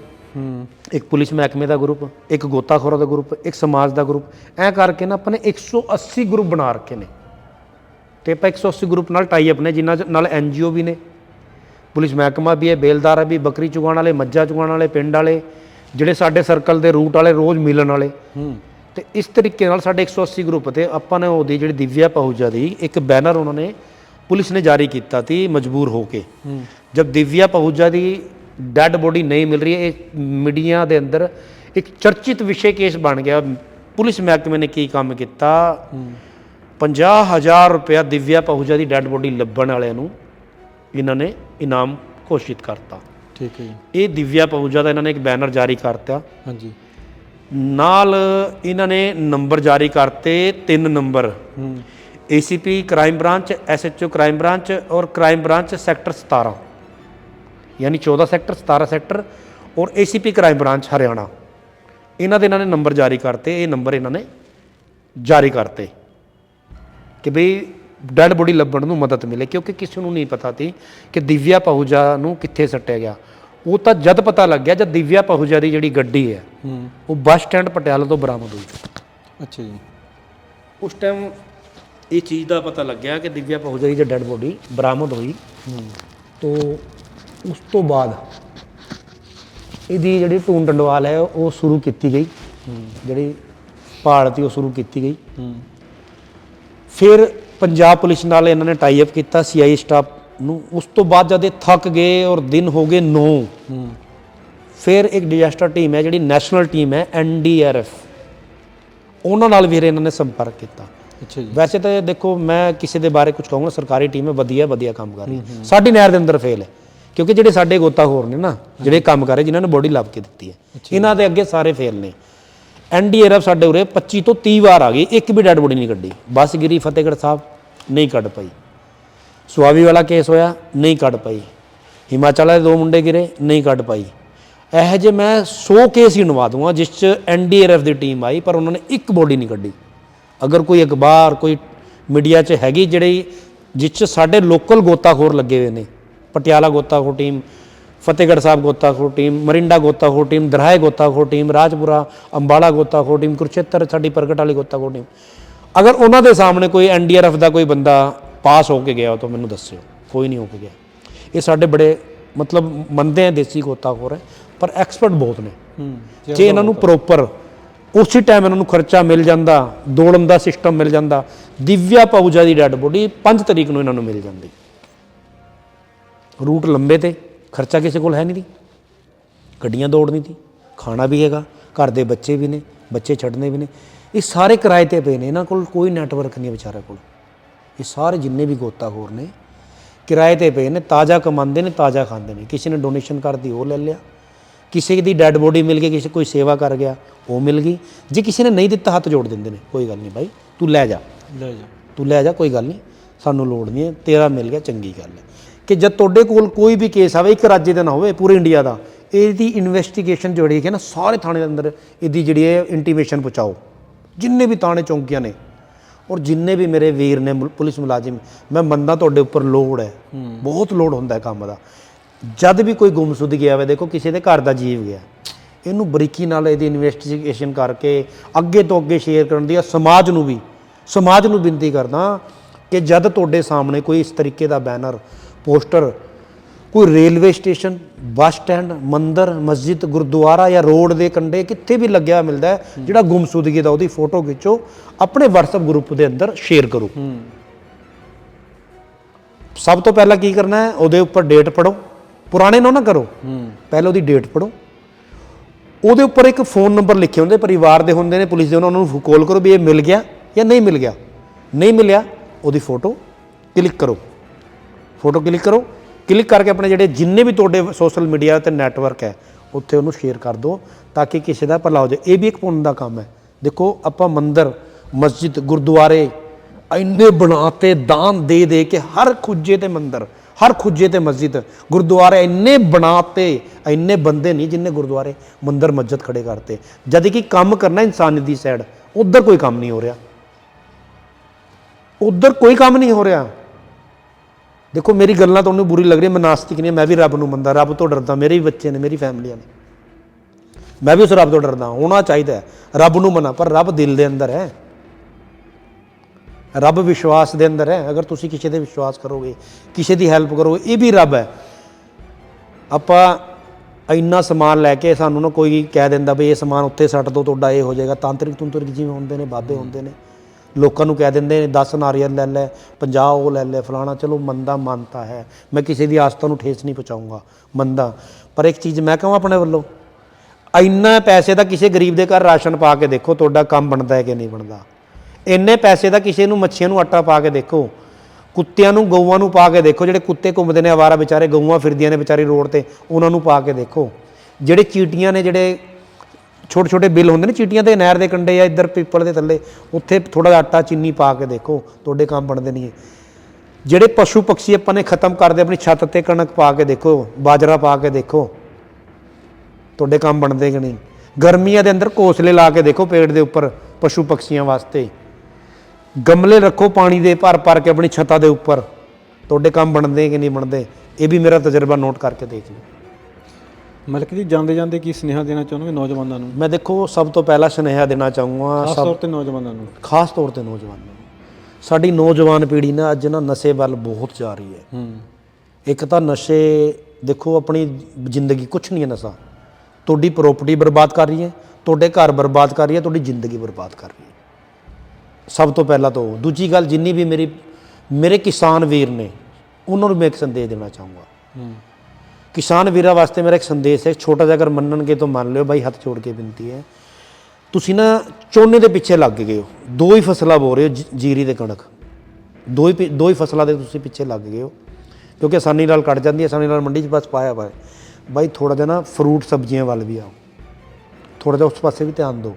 A: ਇੱਕ ਪੁਲਿਸ ਮਹਿਕਮੇ ਦਾ ਗਰੁੱਪ ਇੱਕ ਗੋਤਾਖੋਰਾਂ ਦਾ ਗਰੁੱਪ ਇੱਕ ਸਮਾਜ ਦਾ ਗਰੁੱਪ ਐਂ ਕਰਕੇ ਨਾ ਆਪਾਂ ਨੇ 180 ਗਰੁੱਪ ਬਣਾ ਰੱਖੇ ਨੇ। ਤੇ ਆਪਾਂ 180 ਗਰੁੱਪ ਨਾਲ ਟਾਈ ਅਪ ਨੇ ਜਿਨ੍ਹਾਂ ਨਾਲ ਐਨਜੀਓ ਵੀ ਨੇ। ਪੁਲਿਸ ਮਹਿਕਮਾ ਵੀ ਹੈ ਬੇਲਦਾਰ ਵੀ ਬੱਕਰੀ ਚੁਗਾਉਣ ਵਾਲੇ ਮੱਝਾਂ ਚੁਗਾਉਣ ਵਾਲੇ ਪਿੰਡ ਵਾਲੇ ਜਿਹੜੇ ਸਾਡੇ ਸਰਕਲ ਦੇ ਰੂਟ ਵਾਲੇ ਰੋਜ਼ ਮਿਲਣ ਵਾਲੇ।
B: ਹੂੰ।
A: ਤੇ ਇਸ ਤਰੀਕੇ ਨਾਲ ਸਾਡੇ 180 ਗਰੁੱਪ ਤੇ ਆਪਾਂ ਨੇ ਉਹਦੀ ਜਿਹੜੀ ਦਿਵਿਆ ਪਹੂਜਾ ਦੀ ਇੱਕ ਬੈਨਰ ਉਹਨਾਂ ਨੇ ਪੁਲਿਸ ਨੇ ਜਾਰੀ ਕੀਤਾ ਸੀ ਮਜਬੂਰ ਹੋ ਕੇ।
B: ਹੂੰ।
A: ਜਦ ਦਿਵਿਆ ਪਹੂਜਾ ਦੀ ਡੈੱਡ ਬੋਡੀ ਨਹੀਂ ਮਿਲ ਰਹੀ ਇਹ ਮੀਡੀਆ ਦੇ ਅੰਦਰ ਇੱਕ ਚਰਚਿਤ ਵਿਸ਼ੇ ਕੇਸ ਬਣ ਗਿਆ। ਪੁਲਿਸ ਮਹਿਕਮੇ ਨੇ ਕੀ ਕੰਮ ਕੀਤਾ? 50000 ਰੁਪਇਆ ਦਿਵਿਆ ਪਹੂਜਾ ਦੀ ਡੈੱਡ ਬੋਡੀ ਲੱਭਣ ਵਾਲਿਆਂ ਨੂੰ ਇਹਨਾਂ ਨੇ ਇਨਾਮ ਘੋਸ਼ਿਤ ਕਰਤਾ।
B: ਠੀਕ ਹੈ ਜੀ।
A: ਇਹ ਦਿਵਿਆ ਪਹੂਜਾ ਦਾ ਇਹਨਾਂ ਨੇ ਇੱਕ ਬੈਨਰ ਜਾਰੀ ਕਰਤਾ।
B: ਹਾਂਜੀ।
A: ਨਾਲ ਇਹਨਾਂ ਨੇ ਨੰਬਰ ਜਾਰੀ ਕਰਤੇ ਤਿੰਨ ਨੰਬਰ।
B: ਹੂੰ।
A: ACP crime branch SHO crime branch ਔਰ ਕ੍ਰਾਈਮ ਬ੍ਰਾਂਚ ਸੈਕਟਰ 17 ਯਾਨੀ 14 ਸੈਕਟਰ 17 ਸੈਕਟਰ ਔਰ ਏਸੀਪੀ ਕ੍ਰਾਈਮ ਬ੍ਰਾਂਚ ਹਰਿਆਣਾ। ਇਹਨਾਂ ਦੇ ਇਹਨਾਂ ਨੇ ਨੰਬਰ ਜਾਰੀ ਕਰਤੇ ਇਹ ਨੰਬਰ ਇਹਨਾਂ ਨੇ ਜਾਰੀ ਕਰਤੇ। ਕਿ ਬਈ ਡੈਡ ਬੋਡੀ ਲੱਭਣ ਨੂੰ ਮਦਦ ਮਿਲੇ ਕਿਉਂਕਿ ਕਿਸੇ ਨੂੰ ਨਹੀਂ ਪਤਾ ਸੀ ਕਿ ਦਿਵਿਆ ਪਹੂਜਾ ਨੂੰ ਕਿੱਥੇ ਸੱਟਿਆ ਗਿਆ। ਉਹ ਤਾਂ ਜਦ ਪਤਾ ਲੱਗ ਗਿਆ ਜਦ ਦਿਵਿਆ ਪਹੂਜਾ ਦੀ ਜਿਹੜੀ ਗੱਡੀ ਹੈ ਉਹ ਬੱਸ ਸਟੈਂਡ ਪਟਿਆਲਾ ਤੋਂ ਬਰਾਮਦ ਹੋਈ।
B: ਅੱਛਾ ਜੀ।
A: ਉਸ ਟਾਈਮ ਇਹ ਚੀਜ਼ ਦਾ ਪਤਾ ਲੱਗਿਆ ਕਿ ਦਿਵਿਆ ਪਹੂਜਾ ਦੀ ਜੋ ਡੈੱਡ ਬੋਡੀ ਬਰਾਮਦ ਹੋਈ। ਤੋਂ ਉਸ ਤੋਂ ਬਾਅਦ ਇਹਦੀ ਜਿਹੜੀ ਢੂੰਡ ਡੰਡਵਾਲ ਹੈ ਉਹ ਸ਼ੁਰੂ ਕੀਤੀ ਗਈ। ਜਿਹੜੀ ਭਾਲ ਤੀ ਉਹ ਸ਼ੁਰੂ ਕੀਤੀ ਗਈ। ਫਿਰ ਪੰਜਾਬ ਪੁਲਿਸ ਨਾਲ ਇਹਨਾਂ ਨੇ ਟਾਈ ਅਪ ਕੀਤਾ ਸੀਆਈ ਸਟਾਫ ਨੂੰ। ਉਸ ਤੋਂ ਬਾਅਦ ਜਦ ਇਹ ਥੱਕ ਗਏ ਔਰ ਦਿਨ ਹੋ ਗਏ 9
B: ਹੂੰ
A: ਫਿਰ ਇੱਕ ਡਿਜ਼ਾਸਟਰ ਟੀਮ ਹੈ ਜਿਹੜੀ ਨੈਸ਼ਨਲ ਟੀਮ ਹੈ ਐਨਡੀਆਰਐਫ ਉਹਨਾਂ ਨਾਲ ਵੀ ਇਹਨਾਂ ਨੇ ਸੰਪਰਕ ਕੀਤਾ।
B: ਅੱਛਾ ਜੀ।
A: ਵੈਸੇ ਤਾਂ ਦੇਖੋ ਮੈਂ ਕਿਸੇ ਦੇ ਬਾਰੇ ਕੁਝ ਕਹੂੰਗਾ ਸਰਕਾਰੀ ਟੀਮ ਹੈ ਵਧੀਆ ਵਧੀਆ ਕੰਮ ਕਰ ਰਹੀ ਹੈ। ਸਾਡੀ ਨਹਿਰ ਦੇ ਅੰਦਰ ਫੇਲ ਹੈ ਕਿਉਂਕਿ ਜਿਹੜੇ ਸਾਡੇ ਗੋਤਾਖੋਰ ਨੇ ਨਾ ਜਿਹੜੇ ਕੰਮ ਕਰ ਰਹੇ ਜਿਨ੍ਹਾਂ ਨੇ ਬੋਡੀ ਲੱਭ ਕੇ ਦਿੱਤੀ ਹੈ। ਇਹਨਾਂ ਦੇ ਅੱਗੇ ਸਾਰੇ ਫੇਲ ਨੇ। ਐਨਡੀਆਰਐਫ ਸਾਡੇ ਉਰੇ 25 ਤੋਂ 30 ਵਾਰ ਆ ਗਈ, ਇੱਕ ਵੀ ਡੈਡ ਬੋਡੀ ਨਹੀਂ ਕੱਢੀ। ਬਸ ਗਿਰੀ ਫਤਿਹਗੜ੍ਹ ਸਾਹਿਬ, ਨਹੀਂ ਕੱਢ ਪਈ। ਸੁਆਵੀ ਵਾਲਾ ਕੇਸ ਹੋਇਆ, ਨਹੀਂ ਕੱਢ ਪਈ। ਹਿਮਾਚਲ ਵਾਲੇ ਦੋ ਮੁੰਡੇ ਗਿਰੇ, ਨਹੀਂ ਕੱਢ ਪਾਈ। ਇਹੋ ਜਿਹੇ ਮੈਂ 100 ਕੇਸ ਹੀ ਨਵਾ ਦੂੰਗਾ, ਜਿਸ ਚ ਐਨਡੀਆਰਐਫ ਦੀ ਟੀਮ ਆਈ, ਪਰ ਉਹਨਾਂ ਨੇ ਇੱਕ ਬੋਡੀ ਨਹੀਂ ਕੱਢੀ। ਅਗਰ ਕੋਈ ਅਖਬਾਰ, ਕੋਈ ਮੀਡੀਆ 'ਚ ਹੈਗੀ ਜਿਹੜੀ, ਜਿਸ 'ਚ ਸਾਡੇ ਲੋਕਲ ਗੋਤਾਖੋਰ ਲੱਗੇ ਹੋਏ ਨੇ, ਪਟਿਆਲਾ ਗੋਤਾਖੋਰ ਟੀਮ ਫਤਿਹਗੜ੍ਹ ਸਾਹਿਬ ਗੋਤਾਖੋਰ ਟੀਮ ਮਰਿੰਡਾ ਗੋਤਾਖੋਰ ਟੀਮ ਦਰਹਾਏ ਗੋਤਾਖੋਰ ਟੀਮ ਰਾਜਪੁਰਾ ਅੰਬਾਲਾ ਗੋਤਾਖੋਰ ਟੀਮ ਕੁਰਸ਼ੇਤਰ ਸਾਡੀ ਪ੍ਰਗਟ ਵਾਲੀ ਗੋਤਾਖੋਰ ਟੀਮ। ਅਗਰ ਉਹਨਾਂ ਦੇ ਸਾਹਮਣੇ ਕੋਈ ਐਨਡੀਆਰਐਫ ਦਾ ਕੋਈ ਬੰਦਾ ਪਾਸ ਹੋ ਕੇ ਗਿਆ ਹੋ ਤਾਂ ਮੈਨੂੰ ਦੱਸਿਓ ਕੋਈ ਨਹੀਂ ਹੋ ਕੇ ਗਿਆ। ਇਹ ਸਾਡੇ ਬੜੇ ਮਤਲਬ ਮੰਨਦੇ ਆ ਦੇਸੀ ਗੋਤਾਖੋਰ ਹੈ ਪਰ ਐਕਸਪਰਟ ਬਹੁਤ ਨੇ। ਜੇ ਇਹਨਾਂ ਨੂੰ ਪ੍ਰੋਪਰ ਉਸੇ ਟਾਈਮ ਇਹਨਾਂ ਨੂੰ ਖਰਚਾ ਮਿਲ ਜਾਂਦਾ ਦੌੜਨ ਦਾ ਸਿਸਟਮ ਮਿਲ ਜਾਂਦਾ ਦਿਵਿਆ ਪਾਉਜਾ ਦੀ ਡੈਡ ਬੋਡੀ 5 ਤਰੀਕ ਨੂੰ ਇਹਨਾਂ ਨੂੰ ਮਿਲ ਜਾਂਦੀ। ਰੂਟ ਲੰਬੇ ਤੇ ਖਰਚਾ ਕਿਸੇ ਕੋਲ ਹੈ ਨਹੀਂ ਦੀ ਗੱਡੀਆਂ ਦੌੜਨੀ ਦੀ ਖਾਣਾ ਵੀ ਹੈਗਾ ਘਰ ਦੇ ਬੱਚੇ ਵੀ ਨੇ ਬੱਚੇ ਛੱਡਨੇ ਵੀ ਨੇ। ਇਹ ਸਾਰੇ ਕਿਰਾਏ ਤੇ ਪਏ ਨੇ ਇਹਨਾਂ ਕੋਲ ਕੋਈ ਨੈਟਵਰਕ ਨਹੀਂ ਹੈ ਵਿਚਾਰਿਆਂ ਕੋਲ। ਇਹ ਸਾਰੇ ਜਿੰਨੇ ਵੀ ਗੋਤਾਖੋਰ ਨੇ ਕਿਰਾਏ ਤੇ ਪਏ ਨੇ ਤਾਜ਼ਾ ਕਮਾਉਂਦੇ ਨੇ ਤਾਜ਼ਾ ਖਾਂਦੇ ਨੇ। ਕਿਸੇ ਨੇ ਡੋਨੇਸ਼ਨ ਕਰਦੀ ਉਹ ਲੈ ਲਿਆ। ਕਿਸੇ ਦੀ ਡੈੱਡ ਬੋਡੀ ਮਿਲ ਗਈ ਕਿਸੇ ਕੋਈ ਸੇਵਾ ਕਰ ਗਿਆ ਉਹ ਮਿਲ ਗਈ। ਜੇ ਕਿਸੇ ਨੇ ਨਹੀਂ ਦਿੱਤਾ ਹੱਥ ਜੋੜ ਦਿੰਦੇ ਨੇ ਕੋਈ ਗੱਲ ਨਹੀਂ ਭਾਈ ਤੂੰ ਲੈ ਜਾ।
B: ਲੈ ਜਾ।
A: ਤੂੰ ਲੈ ਜਾ ਕੋਈ ਗੱਲ ਨਹੀਂ ਸਾਨੂੰ ਲੋੜ ਨਹੀਂ ਹੈ ਤੇਰਾ ਮਿਲ ਗਿਆ ਚੰਗੀ ਗੱਲ ਹੈ। ਕਿ ਜਦ ਤੁਹਾਡੇ ਕੋਲ ਕੋਈ ਵੀ ਕੇਸ ਆਵੇ ਇੱਕ ਰਾਜੇ ਦਾ ਨਾ ਹੋਵੇ ਪੂਰੇ ਇੰਡੀਆ ਦਾ ਇਹਦੀ ਇਨਵੈਸਟੀਗੇਸ਼ਨ ਜਿਹੜੀ ਹੈ ਨਾ ਸਾਰੇ ਥਾਣੇ ਦੇ ਅੰਦਰ ਇਹਦੀ ਜਿਹੜੀ ਹੈ ਇੰਟੀਮੇਸ਼ਨ ਪਹੁੰਚਾਓ। ਜਿੰਨੇ ਵੀ ਥਾਣੇ ਚੌਂਕੀਆਂ ਨੇ ਔਰ ਜਿੰਨੇ ਵੀ ਮੇਰੇ ਵੀਰ ਨੇ ਪੁਲਿਸ ਮੁਲਾਜ਼ਮ ਮੈਂ ਮੰਨਦਾ ਤੁਹਾਡੇ ਉੱਪਰ ਲੋਡ ਹੈ। ਬਹੁਤ ਲੋਡ ਹੁੰਦਾ ਹੈ ਕੰਮ ਦਾ। ਜਦ ਵੀ ਕੋਈ ਗੁੰਮਸੁਦ ਗਿਆ ਹੋਵੇ ਦੇਖੋ ਕਿਸੇ ਦੇ ਘਰ ਦਾ ਜੀਵ ਗਿਆ ਇਹਨੂੰ ਬਰੀਕੀ ਨਾਲ ਇਹਦੀ ਇਨਵੈਸਟੀਗੇਸ਼ਨ ਕਰਕੇ ਅੱਗੇ ਤੋਂ ਅੱਗੇ ਸ਼ੇਅਰ ਕਰਨ ਦੀ ਆ ਸਮਾਜ ਨੂੰ ਵੀ ਸਮਾਜ ਨੂੰ ਬੇਨਤੀ ਕਰਦਾ ਕਿ ਜਦ ਤੁਹਾਡੇ ਸਾਹਮਣੇ ਕੋਈ ਇਸ ਤਰੀਕੇ ਦਾ ਬੈਨਰ ਪੋਸਟਰ ਕੋਈ ਰੇਲਵੇ ਸਟੇਸ਼ਨ ਬੱਸ ਸਟੈਂਡ ਮੰਦਿਰ ਮਸਜਿਦ ਗੁਰਦੁਆਰਾ ਜਾਂ ਰੋਡ ਦੇ ਕੰਢੇ ਕਿੱਥੇ ਵੀ ਲੱਗਿਆ ਮਿਲਦਾ ਹੈ ਜਿਹੜਾ ਗੁੰਮਸੁਦਗੀ ਦਾ ਉਹਦੀ ਫੋਟੋ ਖਿੱਚੋ ਆਪਣੇ WhatsApp ਗਰੁੱਪ ਦੇ ਅੰਦਰ ਸ਼ੇਅਰ ਕਰੋ। ਸਭ ਤੋਂ ਪਹਿਲਾਂ ਕੀ ਕਰਨਾ ਹੈ ਉਹਦੇ ਉੱਪਰ ਡੇਟ ਪੜੋ ਪੁਰਾਣੇ ਨੂੰ ਨਾ ਕਰੋ ਪਹਿਲਾਂ ਉਹਦੀ ਡੇਟ ਪੜੋ ਉਹਦੇ ਉੱਪਰ ਇੱਕ ਫੋਨ ਨੰਬਰ ਲਿਖੇ ਹੁੰਦੇ ਪਰਿਵਾਰ ਦੇ ਹੁੰਦੇ ਨੇ ਪੁਲਿਸ ਦੇ ਉਹਨਾਂ ਨੂੰ ਕਾਲ ਕਰੋ ਵੀ ਇਹ ਮਿਲ ਗਿਆ ਜਾਂ ਨਹੀਂ ਮਿਲ ਗਿਆ। ਨਹੀਂ ਮਿਲਿਆ ਉਹਦੀ ਫੋਟੋ ਕਲਿੱਕ ਕਰੋ। ਫੋਟੋ ਕਲਿੱਕ ਕਰੋ। ਕਲਿੱਕ ਕਰਕੇ ਆਪਣੇ ਜਿਹੜੇ ਜਿੰਨੇ ਵੀ ਤੁਹਾਡੇ ਸੋਸ਼ਲ ਮੀਡੀਆ ਤੇ ਨੈਟਵਰਕ ਹੈ, ਉੱਥੇ ਉਹਨੂੰ ਸ਼ੇਅਰ ਕਰ ਦਿਓ ਤਾਂ ਕਿ ਕਿਸੇ ਦਾ ਭਲਾ ਹੋ ਜਾਏ। ਇਹ ਵੀ ਇੱਕ ਪੁੰਨ ਦਾ ਕੰਮ ਹੈ। ਦੇਖੋ, ਆਪਾਂ ਮੰਦਰ, ਮਸਜਿਦ, ਗੁਰਦੁਆਰੇ ਇੰਨੇ ਬਣਾਤੇ, ਦਾਨ ਦੇ ਦੇ ਕੇ ਹਰ ਖੁੱਜੇ ਤੇ ਮੰਦਰ, ਹਰ ਖੁੱਜੇ ਤੇ ਮਸਜਿਦ, ਗੁਰਦੁਆਰੇ ਇੰਨੇ ਬਣਾਤੇ, ਇੰਨੇ ਬੰਦੇ ਨਹੀਂ ਜਿੰਨੇ ਗੁਰਦੁਆਰੇ ਮੰਦਰ, ਮਸਜਿਦ ਖੜੇ ਕਰਤੇ। ਜਦ ਕਿ ਕੰਮ ਕਰਨਾ ਇਨਸਾਨੀਅਤ ਦੀ ਸਾਈਡ ਉਧਰ ਕੋਈ ਕੰਮ ਨਹੀਂ ਹੋ ਰਿਹਾ। ਉਧਰ ਕੋਈ ਕੰਮ ਨਹੀਂ ਹੋ ਰਿਹਾ। ਦੇਖੋ ਮੇਰੀ ਗੱਲਾਂ ਤੁਹਾਨੂੰ ਬੁਰੀ ਲੱਗ ਰਹੀ ਹੈ, ਮੈਂ ਨਾਸਤਿਕ ਨਹੀਂ ਮੈਂ ਵੀ ਰੱਬ ਨੂੰ ਮੰਨਦਾ ਰੱਬ ਤੋਂ ਡਰਦਾ ਮੇਰੇ ਵੀ ਬੱਚੇ ਨੇ ਮੇਰੀ ਫੈਮਲੀਆਂ ਨੇ ਮੈਂ ਵੀ ਉਸ ਰੱਬ ਤੋਂ ਡਰਦਾ ਹੋਣਾ ਚਾਹੀਦਾ ਰੱਬ ਨੂੰ ਮੰਨਾ ਪਰ ਰੱਬ ਦਿਲ ਦੇ ਅੰਦਰ ਹੈ। ਰੱਬ ਵਿਸ਼ਵਾਸ ਦੇ ਅੰਦਰ ਹੈ ਅਗਰ ਤੁਸੀਂ ਕਿਸੇ ਦੇ ਵਿਸ਼ਵਾਸ ਕਰੋਗੇ ਕਿਸੇ ਦੀ ਹੈਲਪ ਕਰੋਗੇ ਇਹ ਵੀ ਰੱਬ ਹੈ। ਆਪਾਂ ਇੰਨਾ ਸਮਾਨ ਲੈ ਕੇ ਸਾਨੂੰ ਨਾ ਕੋਈ ਕਹਿ ਦਿੰਦਾ ਵੀ ਇਹ ਸਮਾਨ ਉੱਥੇ ਸੱਟ ਦੋ ਤੁਹਾਡਾ ਇਹ ਹੋ ਜਾਏਗਾ ਤਾਂਤਰਿਕ ਤੁੰਤਰਿਕ ਜਿਵੇਂ ਹੁੰਦੇ ਨੇ ਬਾਬੇ ਹੁੰਦੇ ਨੇ। ਲੋਕਾਂ ਨੂੰ ਕਹਿ ਦਿੰਦੇ ਨੇ 10 ਨਾਰੀਅਲ ਲੈ ਲੈ 50 ਉਹ ਲੈ ਲੈ, ਫਲਾਣਾ। ਚਲੋ ਮੰਨਦਾ ਮੰਨਤਾ ਹੈ। ਮੈਂ ਕਿਸੇ ਦੀ ਆਸਥਾ ਨੂੰ ਠੇਸ ਨਹੀਂ ਪਹੁੰਚਾਊਂਗਾ ਮੰਨਦਾ ਪਰ ਇੱਕ ਚੀਜ਼ ਮੈਂ ਕਹਾਂ ਆਪਣੇ ਵੱਲੋਂ, ਇੰਨਾ ਪੈਸੇ ਦਾ ਕਿਸੇ ਗਰੀਬ ਦੇ ਘਰ ਰਾਸ਼ਨ ਪਾ ਕੇ ਦੇਖੋ ਤੁਹਾਡਾ ਕੰਮ ਬਣਦਾ ਹੈ ਕਿ ਨਹੀਂ ਬਣਦਾ। ਇੰਨੇ ਪੈਸੇ ਦਾ ਕਿਸੇ ਨੂੰ ਮੱਛੀਆਂ ਨੂੰ ਆਟਾ ਪਾ ਕੇ ਦੇਖੋ, ਕੁੱਤਿਆਂ ਨੂੰ, ਗਊਆਂ ਨੂੰ ਪਾ ਕੇ ਦੇਖੋ, ਜਿਹੜੇ ਕੁੱਤੇ ਘੁੰਮਦੇ ਨੇ, ਆਵਾਰਾ ਵਿਚਾਰੇ, ਗਊਆਂ ਫਿਰਦੀਆਂ ਨੇ ਵਿਚਾਰੀ ਰੋਡ ਤੇ, ਉਹਨਾਂ ਨੂੰ ਪਾ ਕੇ ਦੇਖੋ। ਜਿਹੜੇ ਚੀਟੀਆਂ ਨੇ, ਜਿਹੜੇ ਛੋਟੇ ਛੋਟੇ ਬਿੱਲ ਹੁੰਦੇ ਨੇ, ਚੀਟੀਆਂ ਦੇ ਨਹਿਰ ਦੇ ਕੰਢੇ ਜਾਂ ਇੱਧਰ ਪੀਪਲ ਦੇ ਥੱਲੇ, ਉੱਥੇ ਥੋੜਾ ਜਿਹਾ ਆਟਾ, ਚੀਨੀ ਪਾ ਕੇ ਦੇਖੋ, ਤੁਹਾਡੇ ਕੰਮ ਬਣਦੇ ਨਹੀਂ ਜਿਹੜੇ ਪਸ਼ੂ ਪੰਛੀ ਆਪਾਂ ਨੇ ਖਤਮ ਕਰਦੇ, ਆਪਣੀ ਛੱਤ ਤੇ ਕਣਕ ਪਾ ਕੇ ਦੇਖੋ, ਬਾਜਰਾ ਪਾ ਕੇ ਦੇਖੋ, ਤੁਹਾਡੇ ਕੰਮ ਬਣਦੇ ਕਿ ਨਹੀਂ? ਗਰਮੀਆਂ ਦੇ ਅੰਦਰ ਘੋਸਲੇ ਲਾ ਕੇ ਦੇਖੋ, ਪੇੜ ਦੇ ਉੱਪਰ, ਪਸ਼ੂ ਪੰਛੀਆਂ ਵਾਸਤੇ। ਗਮਲੇ ਰੱਖੋ ਪਾਣੀ ਦੇ ਭਰ ਭਰ ਕੇ ਆਪਣੀ ਛੱਤਾਂ ਦੇ ਉੱਪਰ। ਤੁਹਾਡੇ ਕੰਮ ਬਣਦੇ ਕਿ ਨਹੀਂ ਬਣਦੇ, ਇਹ ਵੀ ਮੇਰਾ ਤਜਰਬਾ ਨੋਟ ਕਰਕੇ ਦੇਖ ਲਓ।
B: ਮਲਕ ਜੀ ਜਾਂਦੇ ਜਾਂਦੇ ਕੀ ਸੁਨੇਹਾ ਦੇਣਾ ਚਾਹੁੰਦੇ ਨੌਜਵਾਨਾਂ ਨੂੰ?
A: ਮੈਂ ਦੇਖੋ ਸਭ ਤੋਂ ਪਹਿਲਾ ਸੁਨੇਹਾ ਦੇਣਾ ਚਾਹੂੰਗਾ
B: ਖਾਸ ਤੌਰ ਤੇ ਨੌਜਵਾਨਾਂ ਨੂੰ।
A: ਖਾਸ ਤੌਰ ਤੇ ਨੌਜਵਾਨਾਂ ਨੂੰ। ਸਾਡੀ ਨੌਜਵਾਨ ਪੀੜ੍ਹੀ ਨਾ ਅੱਜ ਨਾ ਨਸ਼ੇ ਵੱਲ ਬਹੁਤ ਜਾ ਰਹੀ ਹੈ।
B: ਹੂੰ।
A: ਇੱਕ ਤਾਂ ਨਸ਼ੇ ਦੇਖੋ ਆਪਣੀ ਜ਼ਿੰਦਗੀ ਕੁਛ ਨਹੀਂ ਹੈ ਨਸ਼ਾ। ਤੁਹਾਡੀ ਪ੍ਰਾਪਰਟੀ ਬਰਬਾਦ ਕਰ ਰਹੀ ਹੈ ਤੁਹਾਡੇ ਘਰ ਬਰਬਾਦ ਕਰ ਰਹੀ ਹੈ ਤੁਹਾਡੀ ਜ਼ਿੰਦਗੀ ਬਰਬਾਦ ਕਰ ਰਹੀ ਹੈ। ਸਭ ਤੋਂ ਪਹਿਲਾਂ ਤਾਂ ਦੂਜੀ ਗੱਲ ਜਿੰਨੀ ਵੀ ਮੇਰੀ ਮੇਰੇ ਕਿਸਾਨ ਵੀਰ ਨੇ ਉਹਨਾਂ ਨੂੰ ਮੈਂ ਇੱਕ ਸੰਦੇਸ਼ ਦੇਣਾ ਚਾਹੂੰਗਾ।
B: ਹੂੰ।
A: ਕਿਸਾਨ ਵੀਰਾਂ ਵਾਸਤੇ ਮੇਰਾ ਇੱਕ ਸੰਦੇਸ਼ ਹੈ, ਛੋਟਾ ਜਿਹਾ ਅਗਰ ਮੰਨਣਗੇ ਤਾਂ ਮੰਨ ਲਿਓ, ਬਾਈ ਹੱਥ ਜੋੜ ਕੇ ਬੇਨਤੀ ਹੈ। ਤੁਸੀਂ ਨਾ ਝੋਨੇ ਦੇ ਪਿੱਛੇ ਲੱਗ ਗਏ ਹੋ, ਦੋ ਹੀ ਫਸਲਾਂ ਬੋ ਰਹੇ ਹੋ ਜੀਰੀ ਤੇ ਕਣਕ। ਦੋ ਹੀ ਪਿ- ਦੋ ਹੀ ਫਸਲਾਂ ਦੇ ਤੁਸੀਂ ਪਿੱਛੇ ਲੱਗ ਗਏ ਹੋ, ਕਿਉਂਕਿ ਆਸਾਨੀ ਨਾਲ ਕੱਟ ਜਾਂਦੀ ਹੈ, ਆਸਾਨੀ ਨਾਲ ਮੰਡੀ 'ਚ ਬਸ ਪਾਇਆ ਪਾਇਆ। ਬਾਈ ਥੋੜਾ ਜਿਹਾ ਨਾ ਫਰੂਟ ਸਬਜ਼ੀਆਂ ਵੱਲ ਵੀ ਆਓ। ਥੋੜਾ ਜਿਹਾ ਉਸ ਪਾਸੇ ਵੀ ਧਿਆਨ ਦਿਓ।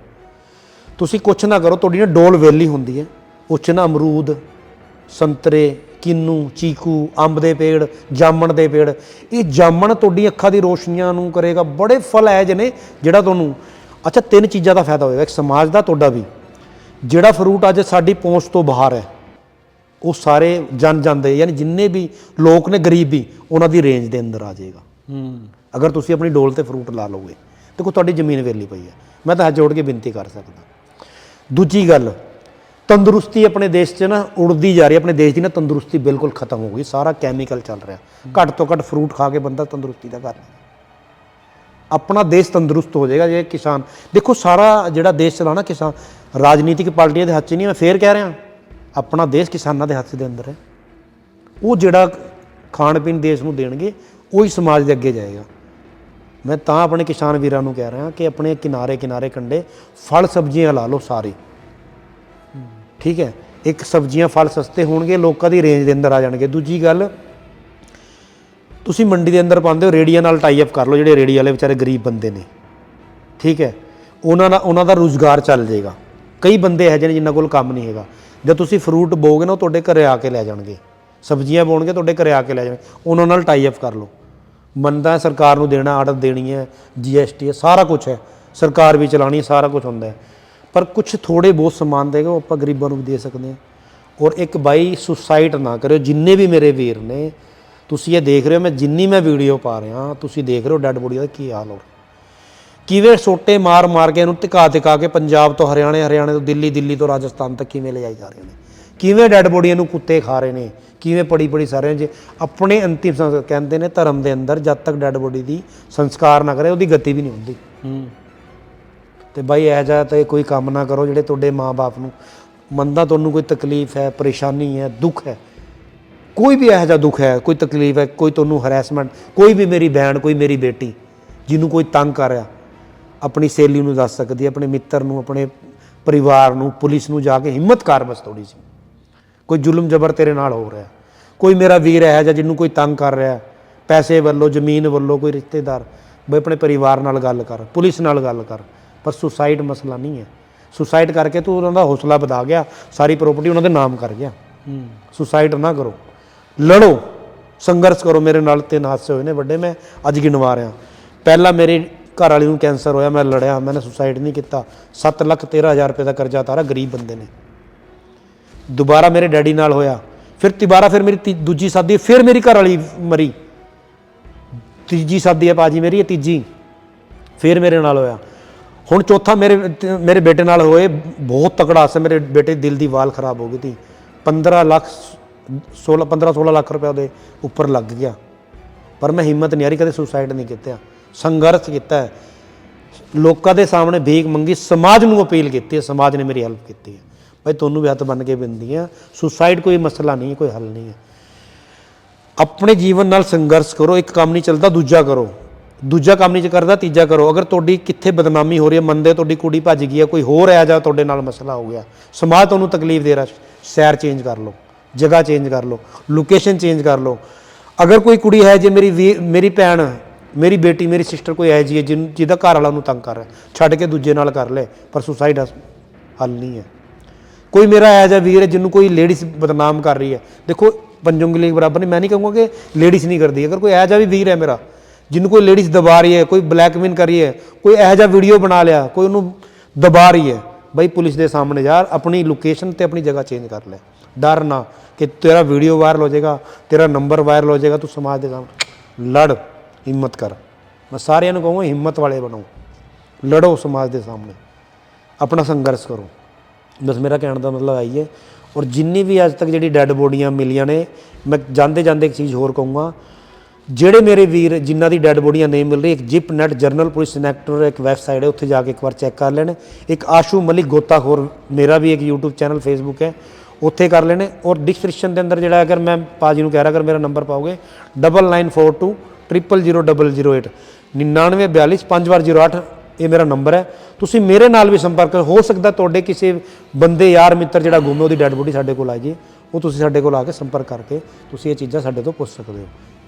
A: ਤੁਸੀਂ ਕੁਛ ਨਾ ਕਰੋ, ਤੁਹਾਡੀ ਨਾ ਡੋਲ ਵੇਲੀ ਹੁੰਦੀ ਹੈ। ਉਸ ਨਾ ਅਮਰੂਦ, ਸੰਤਰੇ ਕਿੰਨੂ ਚੀਕੂ ਅੰਬ ਦੇ ਪੇੜ ਜਾਮਣ ਦੇ ਪੇੜ। ਇਹ ਜਾਮਣ ਤੁਹਾਡੀ ਅੱਖਾਂ ਦੀ ਰੋਸ਼ਨੀਆਂ ਨੂੰ ਕਰੇਗਾ ਬੜੇ ਫਲ ਹੈ ਜਿਹਨੇ ਜਿਹੜਾ ਤੁਹਾਨੂੰ ਅੱਛਾ ਤਿੰਨ ਚੀਜ਼ਾਂ ਦਾ ਫਾਇਦਾ ਹੋਏਗਾ ਇੱਕ ਸਮਾਜ ਦਾ ਤੁਹਾਡਾ ਵੀ। ਜਿਹੜਾ ਫਰੂਟ ਅੱਜ ਸਾਡੀ ਪਹੁੰਚ ਤੋਂ ਬਾਹਰ ਹੈ ਉਹ ਸਾਰੇ ਜਨ ਜਾਂਦੇ ਯਾਨੀ ਜਿੰਨੇ ਵੀ ਲੋਕ ਨੇ ਗਰੀਬ ਵੀ ਉਹਨਾਂ ਦੀ ਰੇਂਜ ਦੇ ਅੰਦਰ ਆ ਜਾਏਗਾ।
B: ਹੂੰ।
A: ਅਗਰ ਤੁਸੀਂ ਆਪਣੀ ਡੋਲ ਤੇ ਫਰੂਟ ਲਾ ਲਓਗੇ ਦੇਖੋ ਤੁਹਾਡੀ ਜ਼ਮੀਨ ਵੇਲੀ ਪਈ ਹੈ। ਮੈਂ ਤਾਂ ਹੱਥ ਜੋੜ ਕੇ ਬੇਨਤੀ ਕਰ ਸਕਦਾ। ਦੂਜੀ ਗੱਲ ਤੰਦਰੁਸਤੀ ਆਪਣੇ ਦੇਸ਼ 'ਚ ਨਾ ਉੜਦੀ ਜਾ ਰਹੀ ਆਪਣੇ ਦੇਸ਼ ਦੀ ਨਾ ਤੰਦਰੁਸਤੀ ਬਿਲਕੁਲ ਖਤਮ ਹੋ ਗਈ, ਸਾਰਾ ਕੈਮੀਕਲ ਚੱਲ ਰਿਹਾ। ਘੱਟ ਤੋਂ ਘੱਟ ਫਰੂਟ ਖਾ ਕੇ ਬੰਦਾ ਤੰਦਰੁਸਤੀ ਦਾ ਕਰ ਲੈਂਦਾ ਆਪਣਾ ਦੇਸ਼ ਤੰਦਰੁਸਤ ਹੋ ਜਾਏਗਾ, ਜੇ ਕਿਸਾਨ ਦੇਖੋ ਸਾਰਾ ਜਿਹੜਾ ਦੇਸ਼ ਚਲਾਣਾ ਕਿਸਾਨ, ਰਾਜਨੀਤਿਕ ਪਾਰਟੀਆਂ ਦੇ ਹੱਥ 'ਚ ਨਹੀਂ, ਮੈਂ ਫੇਰ ਕਹਿ ਰਿਹਾ। ਆਪਣਾ ਦੇਸ਼ ਕਿਸਾਨਾਂ ਦੇ ਹੱਥ ਦੇ ਅੰਦਰ ਹੈ। ਉਹ ਜਿਹੜਾ ਖਾਣ ਪੀਣ ਦੇਸ਼ ਨੂੰ ਦੇਣਗੇ, ਉਹੀ ਸਮਾਜ ਦੇ ਅੱਗੇ ਜਾਏਗਾ। ਮੈਂ ਤਾਂ ਆਪਣੇ ਕਿਸਾਨ ਵੀਰਾਂ ਨੂੰ ਕਹਿ ਰਿਹਾ ਕਿ ਆਪਣੇ ਕਿਨਾਰੇ ਕਿਨਾਰੇ ਕੰਡੇ ਫਲ ਸਬਜ਼ੀਆਂ ਲਾ ਲਓ ਸਾਰੇ। ਠੀਕ ਹੈ, ਇੱਕ ਸਬਜ਼ੀਆਂ ਫਲ ਸਸਤੇ ਹੋਣਗੇ, ਲੋਕਾਂ ਦੀ ਰੇਂਜ ਦੇ ਅੰਦਰ ਆ ਜਾਣਗੇ। ਦੂਜੀ ਗੱਲ, ਤੁਸੀਂ ਮੰਡੀ ਦੇ ਅੰਦਰ ਪਾਉਂਦੇ ਹੋ, ਰੇੜੀਆਂ ਨਾਲ ਟਾਈ ਅਪ ਕਰ ਲਓ, ਜਿਹੜੇ ਰੇੜੀ ਵਾਲੇ ਵਿਚਾਰੇ ਗਰੀਬ ਬੰਦੇ ਨੇ। ਠੀਕ ਹੈ, ਉਹਨਾਂ ਦਾ ਉਹਨਾਂ ਦਾ ਰੁਜ਼ਗਾਰ ਚੱਲ ਜਾਏਗਾ। ਕਈ ਬੰਦੇ ਇਹੋ ਜਿਹੇ ਨੇ ਜਿਨ੍ਹਾਂ ਕੋਲ ਕੰਮ ਨਹੀਂ ਹੈਗਾ। ਜਦ ਤੁਸੀਂ ਫਰੂਟ ਬੋਗੇ ਨਾ, ਉਹ ਤੁਹਾਡੇ ਘਰੇ ਆ ਕੇ ਲੈ ਜਾਣਗੇ। ਸਬਜ਼ੀਆਂ ਬੋਣਗੇ, ਤੁਹਾਡੇ ਘਰੇ ਆ ਕੇ ਲੈ ਜਾਣਗੇ। ਉਹਨਾਂ ਨਾਲ ਟਾਈ ਅਪ ਕਰ ਲਓ। ਮੰਨਦਾ ਸਰਕਾਰ ਨੂੰ ਦੇਣਾ, ਆੜਤ ਦੇਣੀ ਹੈ ਜੀਐਸਟੀ ਹੈ, ਸਾਰਾ ਕੁਝ ਹੈ। ਸਰਕਾਰ ਵੀ ਚਲਾਣੀ ਹੈ, ਸਾਰਾ ਕੁਝ ਹੁੰਦਾ ਹੈ। ਪਰ ਕੁਝ ਥੋੜੇ ਬਹੁਤ ਸਮਾਨ ਦੇਗਾ ਉਹ ਆਪਾਂ ਗਰੀਬਾਂ ਨੂੰ ਵੀ ਦੇ ਸਕਦੇ ਹਾਂ। ਔਰ ਇੱਕ ਬਾਈ ਸੁਸਾਈਡ ਨਾ ਕਰਿਓ, ਜਿੰਨੇ ਵੀ ਮੇਰੇ ਵੀਰ ਨੇ, ਤੁਸੀਂ ਇਹ ਦੇਖ ਰਹੇ ਹੋ, ਮੈਂ ਜਿੰਨੀ ਮੈਂ ਵੀਡੀਓ ਪਾ ਰਿਹਾ, ਤੁਸੀਂ ਦੇਖ ਰਹੇ ਹੋ ਡੈੱਡ ਬੋਡੀ ਦਾ ਕੀ ਹਾਲ ਹੋ ਕਿਵੇਂ ਸੋਟੇ ਮਾਰ ਮਾਰ ਕੇ ਇਹਨੂੰ ਟਿਕਾ ਟਿਕਾ ਕੇ ਪੰਜਾਬ ਤੋਂ ਹਰਿਆਣੇ ਹਰਿਆਣੇ ਤੋਂ ਦਿੱਲੀ ਦਿੱਲੀ ਤੋਂ ਰਾਜਸਥਾਨ ਤੱਕ ਕਿਵੇਂ ਲਿਜਾਈ ਜਾ ਰਹੇ ਨੇ? ਕਿਵੇਂ ਡੈੱਡ ਬੋਡੀਆਂ ਨੂੰ ਕੁੱਤੇ ਖਾ ਰਹੇ ਨੇ? ਕਿਵੇਂ ਪੜੀ ਪੜੀ ਸਾਰੇ ਜੇ ਆਪਣੇ ਅੰਤਿਮ ਸੰਸਕਾਰ ਕਹਿੰਦੇ ਨੇ ਧਰਮ ਦੇ ਅੰਦਰ ਜਦ ਤੱਕ ਡੈੱਡ ਬੋਡੀ ਦੀ ਸੰਸਕਾਰ ਨਾ ਕਰੇ, ਉਹਦੀ ਗਤੀ ਵੀ ਨਹੀਂ ਹੁੰਦੀ।
B: ਹੂੰ।
A: ਤੇ ਬਾਈ ਇਹ ਜਿਹਾ ਤੇ ਕੋਈ ਕੰਮ ਨਾ ਕਰੋ ਜਿਹੜੇ ਤੁਹਾਡੇ ਮਾਪੇ ਨੂੰ ਮੰਨਦਾ ਤੁਹਾਨੂੰ ਕੋਈ ਤਕਲੀਫ ਹੈ, ਪਰੇਸ਼ਾਨੀ ਹੈ, ਦੁੱਖ ਹੈ। ਕੋਈ ਵੀ ਇਹੋ ਜਿਹਾ ਦੁੱਖ ਹੈ, ਕੋਈ ਤਕਲੀਫ ਹੈ, ਕੋਈ ਤੁਹਾਨੂੰ ਹਰੈਸਮੈਂਟ ਕੋਈ ਵੀ ਮੇਰੀ ਭੈਣ, ਕੋਈ ਮੇਰੀ ਬੇਟੀ ਜਿਹਨੂੰ ਕੋਈ ਤੰਗ ਕਰ ਰਿਹਾ, ਆਪਣੀ ਸਹੇਲੀ ਨੂੰ ਦੱਸ ਸਕਦੀ ਹੈ, ਆਪਣੇ ਮਿੱਤਰ ਨੂੰ, ਆਪਣੇ ਪਰਿਵਾਰ ਨੂੰ, ਪੁਲਿਸ ਨੂੰ ਜਾ ਕੇ ਹਿੰਮਤ ਕਰ ਬਸ ਥੋੜੀ ਸੀ ਕੋਈ ਜ਼ੁਲਮ ਜ਼ਬਰ ਤੇਰੇ ਨਾਲ ਹੋ ਰਿਹਾ। ਕੋਈ ਮੇਰਾ ਵੀਰ ਹੈ ਜਾਂ ਜਿਹਨੂੰ ਕੋਈ ਤੰਗ ਕਰ ਰਿਹਾ, ਪੈਸੇ ਵੱਲੋਂ, ਜ਼ਮੀਨ ਵੱਲੋਂ, ਕੋਈ ਰਿਸ਼ਤੇਦਾਰ, ਬਈ ਆਪਣੇ ਪਰਿਵਾਰ ਨਾਲ ਗੱਲ ਕਰ, ਪੁਲਿਸ ਨਾਲ ਗੱਲ ਕਰ ਪਰ ਸੁਸਾਈਡ ਮਸਲਾ ਨਹੀਂ ਹੈ। ਸੁਸਾਈਡ ਕਰਕੇ ਤੂੰ ਉਹਨਾਂ ਦਾ ਹੌਸਲਾ ਵਧਾ ਗਿਆ ਸਾਰੀ ਪ੍ਰਾਪਰਟੀ ਉਹਨਾਂ ਦੇ ਨਾਮ ਕਰ ਗਿਆ।
B: ਹੂੰ।
A: ਸੁਸਾਈਡ ਨਾ ਕਰੋ। ਲੜੋ ਸੰਘਰਸ਼ ਕਰੋ ਮੇਰੇ ਨਾਲ ਤਿੰਨ ਹਾਦਸੇ ਹੋਏ ਨੇ ਵੱਡੇ ਮੈਂ ਅੱਜ ਗਿਣਵਾ ਰਿਹਾ। ਪਹਿਲਾ ਮੇਰੇ ਘਰ ਵਾਲੀ ਨੂੰ ਕੈਂਸਰ ਹੋਇਆ ਮੈਂ ਲੜਿਆ ਮੈंने ਸੁਸਾਈਡ ਨਹੀਂ ਕੀਤਾ। 7 ਲੱਖ 13 ਹਜ਼ਾਰ ਰੁਪਏ ਦਾ ਕਰਜ਼ਾ ਤਾਰਾ ਗਰੀਬ ਬੰਦੇ ਨੇ। ਦੁਬਾਰਾ ਮੇਰੇ ਡੈਡੀ ਨਾਲ ਹੋਇਆ ਫਿਰ ਤਿਬਾਰਾ ਫਿਰ ਮੇਰੀ ਦੂਜੀ ਸਾਦੀ ਫਿਰ ਮੇਰੀ ਘਰ ਵਾਲੀ ਮਰੀ। ਤੀਜੀ ਸਾਦੀ ਹੈ ਬਾਜੀ ਮੇਰੀ ਇਹ ਤੀਜੀ। ਫਿਰ ਮੇਰੇ ਨਾਲ ਹੋਇਆ। ਹੁਣ ਚੌਥਾ ਮੇਰੇ ਮੇਰੇ ਬੇਟੇ ਨਾਲ ਹੋਏ, ਬਹੁਤ ਤਕੜਾ ਹਾਦਸਾ, ਮੇਰੇ ਬੇਟੇ ਦਿਲ ਦੀ ਵਾਲ ਖਰਾਬ ਹੋ ਗਈ ਸੀ। 15 ਲੱਖ 16 15 16 ਲੱਖ ਰੁਪਏ ਉਹਦੇ ਉੱਪਰ ਲੱਗ ਗਿਆ। ਪਰ ਮੈਂ ਹਿੰਮਤ ਨਹੀਂ ਹਾਰੀ, ਕਦੇ ਸੁਸਾਈਡ ਨਹੀਂ ਕੀਤਾ। ਸੰਘਰਸ਼ ਕੀਤਾ। ਲੋਕਾਂ ਦੇ ਸਾਹਮਣੇ ਭੀਖ ਮੰਗੀ, ਸਮਾਜ ਨੂੰ ਅਪੀਲ ਕੀਤੀ ਹੈ, ਸਮਾਜ ਨੇ ਮੇਰੀ ਹੈਲਪ ਕੀਤੀ ਹੈ। ਭਾਈ, ਤੁਹਾਨੂੰ ਵੀ ਹੱਥ ਬੰਨ ਕੇ ਬਿੰਦੀ ਆ ਸੁਸਾਈਡ ਕੋਈ ਮਸਲਾ ਨਹੀਂ ਹੈ ਕੋਈ ਹੱਲ ਨਹੀਂ ਹੈ। ਆਪਣੇ ਜੀਵਨ ਨਾਲ ਸੰਘਰਸ਼ ਕਰੋ, ਇੱਕ ਕੰਮ ਨਹੀਂ ਚੱਲਦਾ, ਦੂਜਾ ਕਰੋ। ਦੂਜਾ ਕੰਮ ਨਹੀਂ ਕਰਦਾ, ਤੀਜਾ ਕਰੋ। ਅਗਰ ਤੁਹਾਡੀ ਕਿੱਥੇ ਬਦਨਾਮੀ ਹੋ ਰਹੀ ਹੈ ਮੰਦੇ ਤੁਹਾਡੀ ਕੁੜੀ ਭੱਜ ਗਈ ਹੈ, ਕੋਈ ਹੋਰ ਆ ਜਾ ਤੁਹਾਡੇ ਨਾਲ ਮਸਲਾ ਹੋ ਗਿਆ, ਸਮਾਜ ਤੁਹਾਨੂੰ ਤਕਲੀਫ ਦੇ ਰਿਹਾ ਸੈਰ ਚੇਂਜ ਕਰ ਲਓ, ਜਗ੍ਹਾ ਚੇਂਜ ਕਰ ਲਓ ਲੋਕੇਸ਼ਨ ਚੇਂਜ ਕਰ ਲਓ। ਅਗਰ ਕੋਈ ਕੁੜੀ ਹੈ ਜੇ ਮੇਰੀ ਵੀਰ- ਮੇਰੀ ਭੈਣ, ਮੇਰੀ ਬੇਟੀ, ਮੇਰੀ ਸਿਸਟਰ ਕੋਈ ਹੈ ਜੀ ਹੈ ਜਿਹਨੂੰ- ਜਿਹਦਾ ਘਰ ਵਾਲਾ ਨੂੰ ਤੰਗ ਕਰ ਰਿਹਾ ਛੱਡ ਕੇ ਦੂਜੇ ਨਾਲ ਕਰ ਲੈ, ਪਰ ਸੁਸਾਈਡ ਹੱਲ ਨਹੀਂ ਹੈ। ਕੋਈ ਮੇਰਾ ਐ ਜਿਹਾ ਵੀਰ ਹੈ ਜਿਹਨੂੰ ਕੋਈ ਲੇਡੀਜ਼ ਬਦਨਾਮ ਕਰ ਰਹੀ ਹੈ। ਦੇਖੋ, ਪੰਜੁੰਗਲੀ ਬਰਾਬਰ ਨਹੀਂ, ਮੈਂ ਨਹੀਂ ਕਹੂੰਗਾ ਕਿ ਲੇਡੀਜ਼ ਨਹੀਂ ਕਰਦੀ। ਅਗਰ ਕੋਈ ਐ ਜਿਹਾ ਵੀ ਵੀਰ ਹੈ ਮੇਰਾ ਜਿਹਨੂੰ ਕੋਈ ਲੇਡੀਜ਼ ਦਬਾ ਰਹੀ ਹੈ, ਕੋਈ ਬਲੈਕਮੇਲ ਕਰ ਰਹੀ ਹੈ, ਕੋਈ ਇਹੋ ਜਿਹਾ ਵੀਡੀਓ ਬਣਾ ਲਿਆ, ਕੋਈ ਉਹਨੂੰ ਦਬਾ ਰਹੀ ਹੈ, ਬਈ ਪੁਲਿਸ ਦੇ ਸਾਹਮਣੇ ਯਾਰ ਆਪਣੀ ਲੋਕੇਸ਼ਨ ਤੇ ਆਪਣੀ ਜਗ੍ਹਾ ਚੇਂਜ ਕਰ ਲੈ। ਡਰ ਨਾ ਕਿ ਤੇਰਾ ਵੀਡੀਓ ਵਾਇਰਲ ਹੋ ਜਾਏਗਾ, ਤੇਰਾ ਨੰਬਰ ਵਾਇਰਲ ਹੋ ਜਾਏਗਾ, ਤੂੰ ਸਮਾਜ ਦੇ ਸਾਹਮਣੇ ਲੜ, ਹਿੰਮਤ ਕਰ। ਮੈਂ ਸਾਰਿਆਂ ਨੂੰ ਕਹੂੰਗਾ, ਹਿੰਮਤ ਵਾਲੇ ਬਣੋ। ਲੜੋ ਸਮਾਜ ਦੇ ਸਾਹਮਣੇ। ਆਪਣਾ ਸੰਘਰਸ਼ ਕਰੋ। ਬਸ ਮੇਰਾ ਕਹਿਣ ਦਾ ਮਤਲਬ ਆਈ ਹੈ, ਔਰ ਜਿੰਨੀ ਵੀ ਅੱਜ ਤੱਕ ਜਿਹੜੀ ਡੈੱਡ ਬੋਡੀਆਂ ਮਿਲੀਆਂ ਨੇ, ਮੈਂ ਜਾਂਦੇ ਜਾਂਦੇ ਇੱਕ ਚੀਜ਼ ਹੋਰ ਕਹੂੰਗਾ ਜਿਹੜੇ ਮੇਰੇ ਵੀਰ ਜਿਨ੍ਹਾਂ ਦੀ ਡੈੱਡ ਬੋਡੀਆਂ ਨਹੀਂ ਮਿਲ ਰਹੀ ਇੱਕ ਜਿਪ ਨੈਟ ਜਰਨਲ ਪੁਲਿਸ ਇਨੈਕਟਰ ਇੱਕ ਵੈਬਸਾਈਟ ਹੈ, ਉੱਥੇ ਜਾ ਕੇ ਇੱਕ ਵਾਰ ਚੈੱਕ ਕਰ ਲੈਣ। ਇੱਕ ਆਸ਼ੂ ਮਲਿਕ ਗੋਤਾਖੋਰ ਮੇਰਾ ਵੀ ਇੱਕ YouTube ਚੈਨਲ Facebook ਹੈ, ਉੱਥੇ ਕਰ ਲੈਣੇ। ਔਰ ਡਿਸਕ੍ਰਿਪਸ਼ਨ ਦੇ ਅੰਦਰ ਜਿਹੜਾ ਅਗਰ ਮੈਂ ਪਾਜੀ ਨੂੰ ਕਹਿ ਰਿਹਾ, ਅਗਰ ਮੇਰਾ ਨੰਬਰ ਪਾਓਗੇ 9942 000008 9942 5408 ਇਹ ਮੇਰਾ ਨੰਬਰ ਹੈ। ਤੁਸੀਂ ਮੇਰੇ ਨਾਲ ਵੀ ਸੰਪਰਕ ਹੋ ਸਕਦਾ ਤੁਹਾਡੇ ਕਿਸੇ ਬੰਦੇ, ਯਾਰ, ਮਿੱਤਰ ਜਿਹੜਾ ਗੁੰਮ ਉਹਦੀ ਡੈੱਡ ਬੋਡੀ ਸਾਡੇ ਕੋਲ ਆ ਜੇ ਉਹ ਤੁਸੀਂ ਸਾਡੇ ਕੋਲ ਆ ਕੇ ਸੰਪਰਕ ਕਰਕੇ ਤੁਸੀਂ ਇਹ ਚੀਜ਼ਾਂ ਸਾਡੇ ਤੋਂ ਪੁੱਛ ਸਕਦੇ ਹੋ।